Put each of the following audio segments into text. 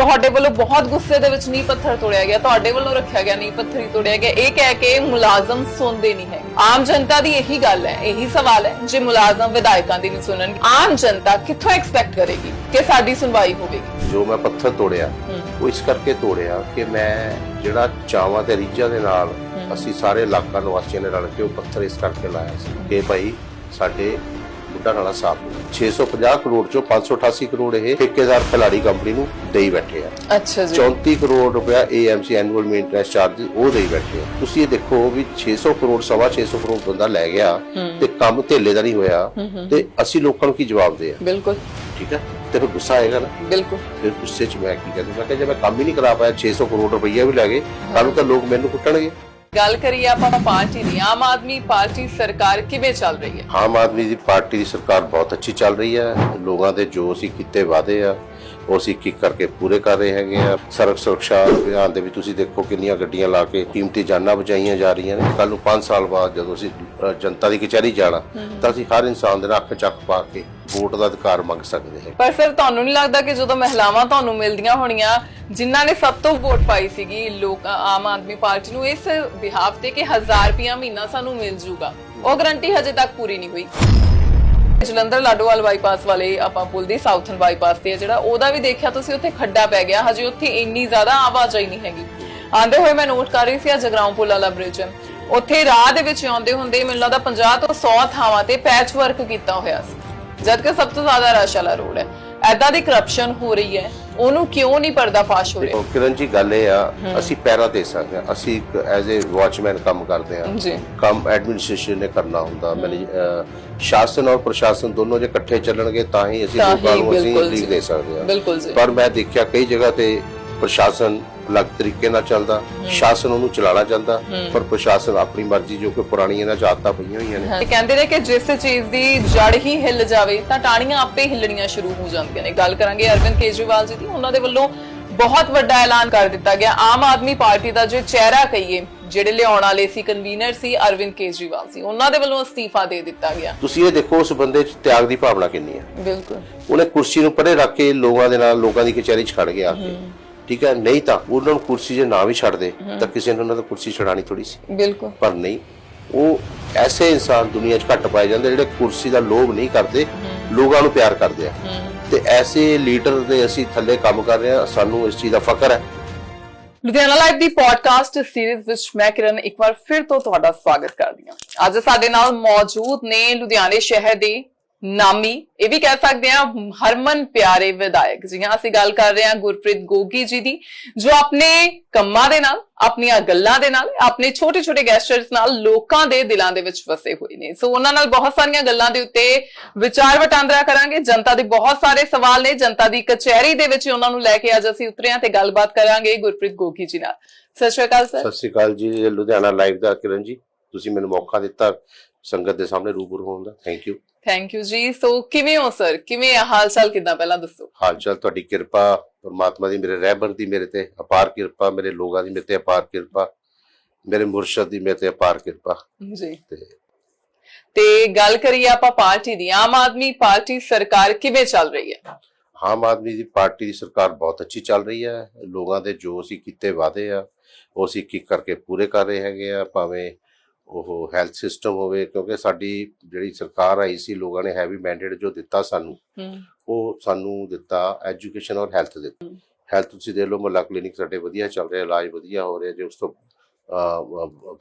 ਤੁਹਾਡੇ ਵੱਲੋਂ ਬਹੁਤ ਗੁੱਸੇ ਦੇ ਵਿੱਚ ਨੀ ਪੱਥਰ ਤੋੜਿਆ ਗਿਆ ਤੁਹਾਡੇ ਵੱਲੋਂ ਰੱਖਿਆ ਗਿਆ ਨੀ ਪੱਥਰ ਹੀ ਤੋੜਿਆ ਗਿਆ। ਇਹ ਕਹਿ ਕੇ ਮੁਲਾਜ਼ਮ ਸੁਣਦੇ ਨਹੀਂ ਹੈ ਆਮ ਜਨਤਾ ਦੀ ਇਹੀ ਗੱਲ ਹੈ ਇਹੀ ਸਵਾਲ ਹੈ ਜੇ ਮੁਲਾਜ਼ਮ ਵਿਧਾਇਕਾਂ ਦੀ ਨਹੀਂ ਸੁਣਨ ਆਮ ਜਨਤਾ ਕਿੱਥੋਂ ਐਕਸਪੈਕਟ ਕਰੇਗੀ ਕਿ ਸਾਡੀ ਸੁਣਵਾਈ ਹੋਵੇਗੀ? ਜੋ ਮੈਂ ਪੱਥਰ ਤੋੜਿਆ ਉਹ ਇਸ ਕਰਕੇ ਤੋੜਿਆ ਕਿ ਮੈਂ ਜਿਹੜਾ ਚਾਵਾਂ ਤੇ ਰੀਝਾਂ ਦੇ ਨਾਲ ਅਸੀਂ ਸਾਰੇ ਇਲਾਕਾ ਨਿਵਾਸੀਆਂ ਨੇ ਰਲ ਕੇ ਉਹ ਪੱਥਰ ਇਸ ਕਰਕੇ ਲਾਇਆ ਸੀ ਕਿ ਭਾਈ ਸਾਡੇ ਬੁੱਢਾ ਨਾਲਾ ਸਾਫ਼ ਹੋ 650 ਕਰੋੜ ਚੋਂ 588 ਕਰੋੜ ਇਹ ਠੇਕੇਦਾਰ ਖਿਲਾੜੀ ਕੰਪਨੀ ਨੂੰ ਦੇਈ ਬੈਠੇ ਆ। ਅੱਛਾ ਜੀ। 34 ਕਰੋੜ ਰੁਪਇਆ AMC ਐਨੂਅਲ ਮੇਨਟੇਨੈਂਸ ਚਾਰਜ ਉਹ ਦੇਈ ਬੈਠੇ ਆ। ਤੁਸੀਂ ਇਹ ਦੇਖੋ ਵੀ 600 ਕਰੋੜ ਸਵਾ 600 ਕਰੋੜ ਬੰਦਾ ਲੈ ਗਿਆ ਤੇ ਕੰਮ ਧੇਲੇ ਦਾ ਨਹੀਂ ਹੋਇਆ ਤੇ ਅਸੀਂ ਲੋਕਾਂ ਨੂੰ ਕੀ ਜਵਾਬ ਦੇ ਆ ਬਿਲਕੁਲ। ਠੀਕ ਹੈ ਤੇ ਫਿਰ ਗੁੱਸਾ ਆਏਗਾ ਨਾ? ਬਿਲਕੁਲ। ਫਿਰ ਗੁੱਸੇ 'ਚ ਮੈਂ ਕੀ ਕਹਿੰਦਾ? ਮੈਂ ਕਿਹਾ ਜੇ ਮੈਂ ਕੰਮ ਹੀ ਨਹੀਂ ਕਰਾ ਪਾਇਆ 600 ਕਰੋੜ ਰੁਪਈਆ ਵੀ ਲੱਗੇ ਕੱਲ ਤਾਂ ਲੋਕ ਮੈਨੂੰ ਕੁੱਟਣਗੇ। ਗੱਲ ਕਰੀਏ ਆਪਾਂ ਪਾਰਟੀ ਦੀ, ਆਮ ਆਦਮੀ ਪਾਰਟੀ ਸਰਕਾਰ ਕਿਵੇਂ ਚੱਲ ਰਹੀ ਹੈ? ਆਮ ਆਦਮੀ ਦੀ ਪਾਰਟੀ ਦੀ ਸਰਕਾਰ ਬਹੁਤ ਅੱਛੀ ਚੱਲ ਰਹੀ ਹੈ। ਲੋਕਾਂ ਦੇ ਜੋ ਅਸੀਂ ਕੀਤੇ ਵਾਅਦੇ ਆ, ਉਹ ਅਸੀਂ ਇੱਕ ਕਰਕੇ ਪੂਰੇ ਕਰ ਰਹੇ ਹੈਗੇ ਆ। ਸੜਕ ਸੁਰੱਖਿਆ ਅਭਿਆਨ ਦੇ ਵੀ ਤੁਸੀਂ ਦੇਖੋ ਕਿੰਨੀਆਂ ਗੱਡੀਆਂ ਲਾ ਕੇ ਕੀਮਤੀ ਜਾਨਾਂ ਬਚਾਈਆਂ ਜਾ ਰਹੀਆਂ ਨੇ। ਕੱਲ ਨੂੰ 5 ਸਾਲ ਬਾਅਦ ਜਦੋਂ ਅਸੀਂ ਜਨਤਾ ਦੀ ਕਚਹਿਰੀ ਜਾਣਾ, ਤਾਂ ਅਸੀਂ ਹਰ ਇਨਸਾਨ ਦੇ ਨਾਲ ਅੱਖ ਚੱਕ ਪਾ ਕੇ ਵੋਟ ਦਾ ਅਧਿਕਾਰ ਮੰਗ ਸਕਦੇ ਹਾਂ ਪਰ ਸਰ ਤੁਹਾਨੂੰ ਨਹੀਂ ਲੱਗਦਾ ਕਿ ਜਦੋਂ ਮਹਿਲਾਵਾਂ ਤੁਹਾਨੂੰ ਮਿਲਦੀਆਂ ਹੋਣੀਆਂ, ਜਿਨ੍ਹਾਂ ਨੇ ਸਭ ਤੋਂ ਵੋਟ ਪਾਈ ਸੀਗੀ, ਲੋਕ, ਆਮ ਆਦਮੀ ਪਾਰਟੀ ਨੂੰ, ਇਸ ਬਿਹਾਫ ਤੇ ਕਿ 1000 ਰੁਪਿਆ ਮਹੀਨਾ ਸਾਨੂੰ ਮਿਲ ਜੂਗਾ, ਉਹ ਗਰੰਟੀ ਹਜੇ ਤੱਕ ਪੂਰੀ ਨਹੀਂ ਹੋਈ। ਜਲੰਧਰ ਲਾਡੋਵਾਲ ਬਾਈਪਾਸ ਵਾਲੇ ਆਪਾਂ ਪੁੱਲ ਦੀ ਸਾਊਥਰਨ ਬਾਈਪਾਸ ਤੇ ਜਿਹੜਾ, ਉਹਦਾ ਵੀ ਦੇਖਿਆ ਤੁਸੀਂ, ਉੱਥੇ ਖੱਡਾ ਪੈ ਗਿਆ, ਹਜੇ ਉੱਥੇ ਇੰਨੀ ਜ਼ਿਆਦਾ ਆਵਾਜਾਈ ਨਹੀਂ ਹੈਗੀ। ਆਂਦੇ ਹੋਏ ਮੈਂ ਨੋਟ ਕਰ ਰਹੀ ਸੀ ਆ ਜਗਰਾਉਂ ਪੁੱਲ ਵਾਲਾ ਬ੍ਰਿਜ ਉੱਥੇ ਰਾਹ ਦੇ ਵਿੱਚ ਆਉਂਦੇ ਹੁੰਦੇ, ਮੈਨੂੰ ਲੱਗਦਾ 50 ਤੋਂ 100 ਥਾਵਾਂ ਤੇ ਪੈਚ ਵਰਕ ਕੀਤਾ ਹੋਇਆ ਸੀ। ਜਦ ਕਿ ਸਭ ਤੋਂ ਜ਼ਿਆਦਾ ਰਸ਼ ਵਾਲਾ ਰੋਡ ਹੈ। ਐਦਾਂ ਦੀ ਕਰਪਸ਼ਨ ਹੋ ਰਹੀ ਹੈ। ਉਹਨੂੰ ਕਿਉਂ ਨਹੀਂ ਪਰਦਾਫਾਸ਼ ਹੋ ਰਿਹਾ? ਕਿਰਨ ਜੀ ਗੱਲ ਇਹ ਆ ਅਸੀਂ ਪੈਰਾ ਦੇ ਸਕਦੇ ਹਾਂ ਅਸੀਂ ਇੱਕ ਐਜ਼ ਅ ਵਾਚਮੈਨ ਕੰਮ ਕਰਦੇ ਜੀ। ਕੰਮ ਐਡਮਿਨਿਸਟ੍ਰੇਸ਼ਨ ਨੇ ਕਰਨਾ ਹੁੰਦਾ ਮੈਨੇ ਸ਼ਾਸਨ ਔਰ ਪ੍ਰਸ਼ਾਸਨ ਦੋਨੋਂ ਜੇ ਇਕੱਠੇ ਚੱਲਣਗੇ ਤਾਂ ਹੀ ਅਸੀਂ ਲੋਕਾਂ ਨੂੰ ਅਸੀਂ। ਦੇ ਸਕਦੇ ਜੀ। ਪਰ ਮੈਂ ਦੇਖਿਆ ਕਈ ਜਗ੍ਹਾ ਤੇ ਪ੍ਰਸ਼ਾਸਨ ਅਲੱਗ ਤਰੀਕੇ ਨਾਲ ਚੱਲਦਾ ਸ਼ਾਸਨ ਉਹਨੂੰ ਚਲਾਣਾ ਚਾਹੁੰਦਾ ਪਰ ਪ੍ਰਸ਼ਾਸਨ ਆਪਣੀ ਮਰਜ਼ੀ ਜੋ ਕਿ ਪੁਰਾਣੀ ਇਹਨਾਂ ਚ ਆਦਤਾਂ ਪਈਆਂ ਹੋਈਆਂ ਨੇ। ਕਹਿੰਦੇ ਨੇ ਕਿ ਜਿਸ ਚੀਜ਼ ਦੀ ਜੜ ਹੀ ਹਿੱਲ ਜਾਵੇ ਤਾਂ ਟਾਹਣੀਆਂ ਆਪੇ ਹਿੱਲਣੀਆਂ ਸ਼ੁਰੂ ਹੋ ਜਾਂਦੀਆਂ ਨੇ। ਗੱਲ ਕਰਾਂਗੇ ਅਰਵਿੰਦ ਕੇਜਰੀਵਾਲ ਜੀ ਦੀ ਉਹਨਾਂ ਦੇ ਵੱਲੋਂ ਬਹੁਤ ਵੱਡਾ ਐਲਾਨ ਕਰ ਦਿੱਤਾ ਗਿਆ। ਆਮ ਆਦਮੀ ਪਾਰਟੀ ਦਾ ਜੋ ਚਿਹਰਾ ਕਹੀਏ ਜਿਹੜੇ ਲਿਆਉਣ ਵਾਲੇ ਸੀ ਕਨਵੀਨਰ ਸੀ ਅਰਵਿੰਦ ਕੇਜਰੀਵਾਲ ਸੀ ਉਹਨਾਂ ਦੇ ਵੱਲੋਂ ਅਸਤੀਫਾ ਦੇ ਦਿੱਤਾ ਗਿਆ। ਤੁਸੀਂ ਇਹ ਦੇਖੋ ਉਸ ਬੰਦੇ 'ਚ ਤਿਆਗ ਦੀ ਭਾਵਨਾ ਕਿੰਨੀ ਹੈ। ਬਿਲਕੁਲ। ਉਹਨੇ ਕੁਰਸੀ ਨੂੰ ਪਰੇ ਰੱਖ ਕੇ ਲੋਕਾਂ ਦੇ ਨਾਲ ਲੋਕਾਂ ਦੀ ਕਚਹਿਰੀ 'ਚ ਖੜ ਗਿਆ ਆ ਕੇ। ਠੀਕ ਹੈ ਨਹੀਂ ਤਾਂ ਉਹਨਾਂ ਨੂੰ ਕੁਰਸੀ ਜੇ ਨਾ ਵੀ ਛੱਡਦੇ ਤਾਂ ਕਿਸੇ ਨੇ ਉਹਨਾਂ ਦਾ ਕੁਰਸੀ ਛਡਾਣੀ ਥੋੜੀ ਸੀ। ਬਿਲਕੁਲ। ਪਰ ਨਹੀਂ ਉਹ ਐਸੇ ਇਨਸਾਨ ਦੁਨੀਆ 'ਚ ਘੱਟ ਪਾਏ ਜਾਂਦੇ ਜਿਹੜੇ ਕੁਰਸੀ ਦਾ ਲੋਭ ਨਹੀਂ ਕਰਦੇ ਲੋਕਾਂ ਨੂੰ ਪਿਆਰ ਕਰਦੇ ਆ। ਤੇ ਐਸੇ ਲੀਡਰ ਦੇ ਅਸੀਂ ਥੱਲੇ ਕੰਮ ਕਰ ਰਹੇ ਆ ਸਾਨੂੰ ਇਸ ਚੀਜ਼ ਦਾ ਫਖਰ ਹੈ। ਲੁਧਿਆਣਾ ਲਾਈਵ ਦੀ ਪੋਡਕਾਸਟ ਸੀਰੀਜ਼ ਵਿੱਚ ਮੈਂ ਕਿਰਨ ਇੱਕ ਵਾਰ ਫਿਰ ਤੋਂ ਤੁਹਾਡਾ ਸਵਾਗਤ ਕਰਦੀ ਹਾਂ। ਅੱਜ ਸਾਡੇ ਨਾਲ ਮੌਜੂਦ ਨੇ ਲੁਧਿਆਣੇ ਸ਼ਹਿਰ ਦੇ ਨਾਮੀ, ਇਹ ਵੀ ਕਹਿ ਸਕਦੇ ਹਾਂ, ਹਰਮਨ ਪਿਆਰੇ ਵਿਧਾਇਕ ਜੀ। ਹਾਂ, ਅਸੀਂ ਗੱਲ ਕਰ ਰਹੇ ਹਾਂ ਗੁਰਪ੍ਰੀਤ ਗੋਗੀ ਜੀ ਦੀ, ਜੋ ਆਪਣੇ ਕੰਮਾਂ ਦੇ ਨਾਲ, ਆਪਣੀਆਂ ਗੱਲਾਂ ਦੇ ਨਾਲ, ਆਪਣੇ ਛੋਟੇ ਛੋਟੇ ਗੈਸਟਰਸ ਨਾਲ ਲੋਕਾਂ ਦੇ ਦਿਲਾਂ ਦੇ ਵਿੱਚ ਵਸੇ ਹੋਏ ਨੇ। ਸੋ ਉਹਨਾਂ ਨਾਲ ਬਹੁਤ ਸਾਰੀਆਂ ਗੱਲਾਂ ਦੇ ਉੱਤੇ ਵਿਚਾਰ ਵਟਾਂਦਰਾ ਕਰਾਂਗੇ। ਜਨਤਾ ਦੇ ਬਹੁਤ ਸਾਰੇ ਸਵਾਲ ਨੇ। ਜਨਤਾ ਦੀ ਕਚਹਿਰੀ ਦੇ ਵਿੱਚ ਉਹਨਾਂ ਨੂੰ ਲੈ ਕੇ ਅੱਜ ਅਸੀਂ ਉਤਰੇ ਹਾਂ ਤੇ ਗੱਲਬਾਤ ਕਰਾਂਗੇ ਗੁਰਪ੍ਰੀਤ ਗੋਗੀ ਜੀ ਨਾਲ। ਸਤਿ ਸ਼੍ਰੀ ਅਕਾਲ, ਸਰ। ਸਤਿ ਸ਼੍ਰੀ ਅਕਾਲ ਜੀ। ਲੁਧਿਆਣਾ ਲਾਈਵ ਦਾ ਕਿਰਨ ਜੀ, ਤੁਸੀਂ ਮੈਨੂੰ ਮੌਕਾ ਦਿੱਤਾ ਸੰਗਤ ਦੇ ਸਾਹਮਣੇ ਰੂਬਰੂ ਹੋਣ ਦਾ। ਥੈਂਕ ਯੂ ਥੈਂਕ ਯੂ ਜੀ ਸੋ ਕਿਵੇਂ ਹੋ ਸਰ ਕਿਵੇਂ ਆ? ਹਾਲ ਚਾਲ ਕਿਦਾਂ? ਪਹਿਲਾਂ ਦੱਸੋ। ਹਾਲ ਚਾਲ ਤੁਹਾਡੀ ਕਿਰਪਾ ਪਰਮਾਤਮਾ ਦੀ ਮੇਰੇ ਰਹਿਬਰ ਦੀ ਮੇਰੇ ਤੇ ਅਪਾਰ ਕਿਰਪਾ ਮੇਰੇ ਲੋਕਾਂ ਦੀ ਮੇਰੇ ਤੇ ਅਪਾਰ ਕਿਰਪਾ ਮੇਰੇ ਮੁਰਸ਼ਦ ਦੀ ਮੇਰੇ ਤੇ ਅਪਾਰ ਕਿਰਪਾ। ਜੀ। ਤੇ ਤੇ ਗੱਲ ਕਰੀਏ ਆਪਾਂ ਪਾਰਟੀ ਦੀ ਆਮ ਆਦਮੀ ਪਾਰਟੀ ਸਰਕਾਰ ਕਿਵੇਂ ਚੱਲ ਰਹੀ ਹੈ? ਆਮ ਆਦਮੀ ਦੀ ਪਾਰਟੀ ਦੀ ਸਰਕਾਰ ਬਹੁਤ ਅੱਛੀ ਚੱਲ ਰਹੀ ਹੈ। ਲੋਕਾਂ ਦੇ ਜੋ ਅਸੀਂ ਕੀਤੇ ਵਾਅਦੇ ਆ ਉਹ ਅਸੀਂ ਇੱਕ ਕਰਕੇ ਪੂਰੇ ਕਰ ਰਹੇ ਹੈਗੇ ਆ ਭਾਵੇਂ ਉਹ ਹੈਲਥ ਸਿਸਟਮ ਹੋਵੇ ਕਿਉਂਕਿ ਸਾਡੀ ਜਿਹੜੀ ਸਰਕਾਰ ਆਈ ਸੀ ਲੋਕਾਂ ਨੇ ਹੈਵੀ ਮੈਂਡੇਟ ਜੋ ਦਿੱਤਾ ਸਾਨੂੰ ਉਹ ਸਾਨੂੰ ਦਿੱਤਾ ਐਜੂਕੇਸ਼ਨ ਔਰ ਹੈਲਥ ਦਿੱਤਾ ਹੈਲਥ ਤੁਸੀਂ ਦੇ ਲਓ ਮੁਹੱਲਾ ਕਲੀਨਿਕ ਸਾਡੇ ਵਧੀਆ ਚੱਲ ਰਿਹਾ ਇਲਾਜ ਵਧੀਆ ਹੋ ਰਿਹਾ ਜੇ ਉਸ ਤੋਂ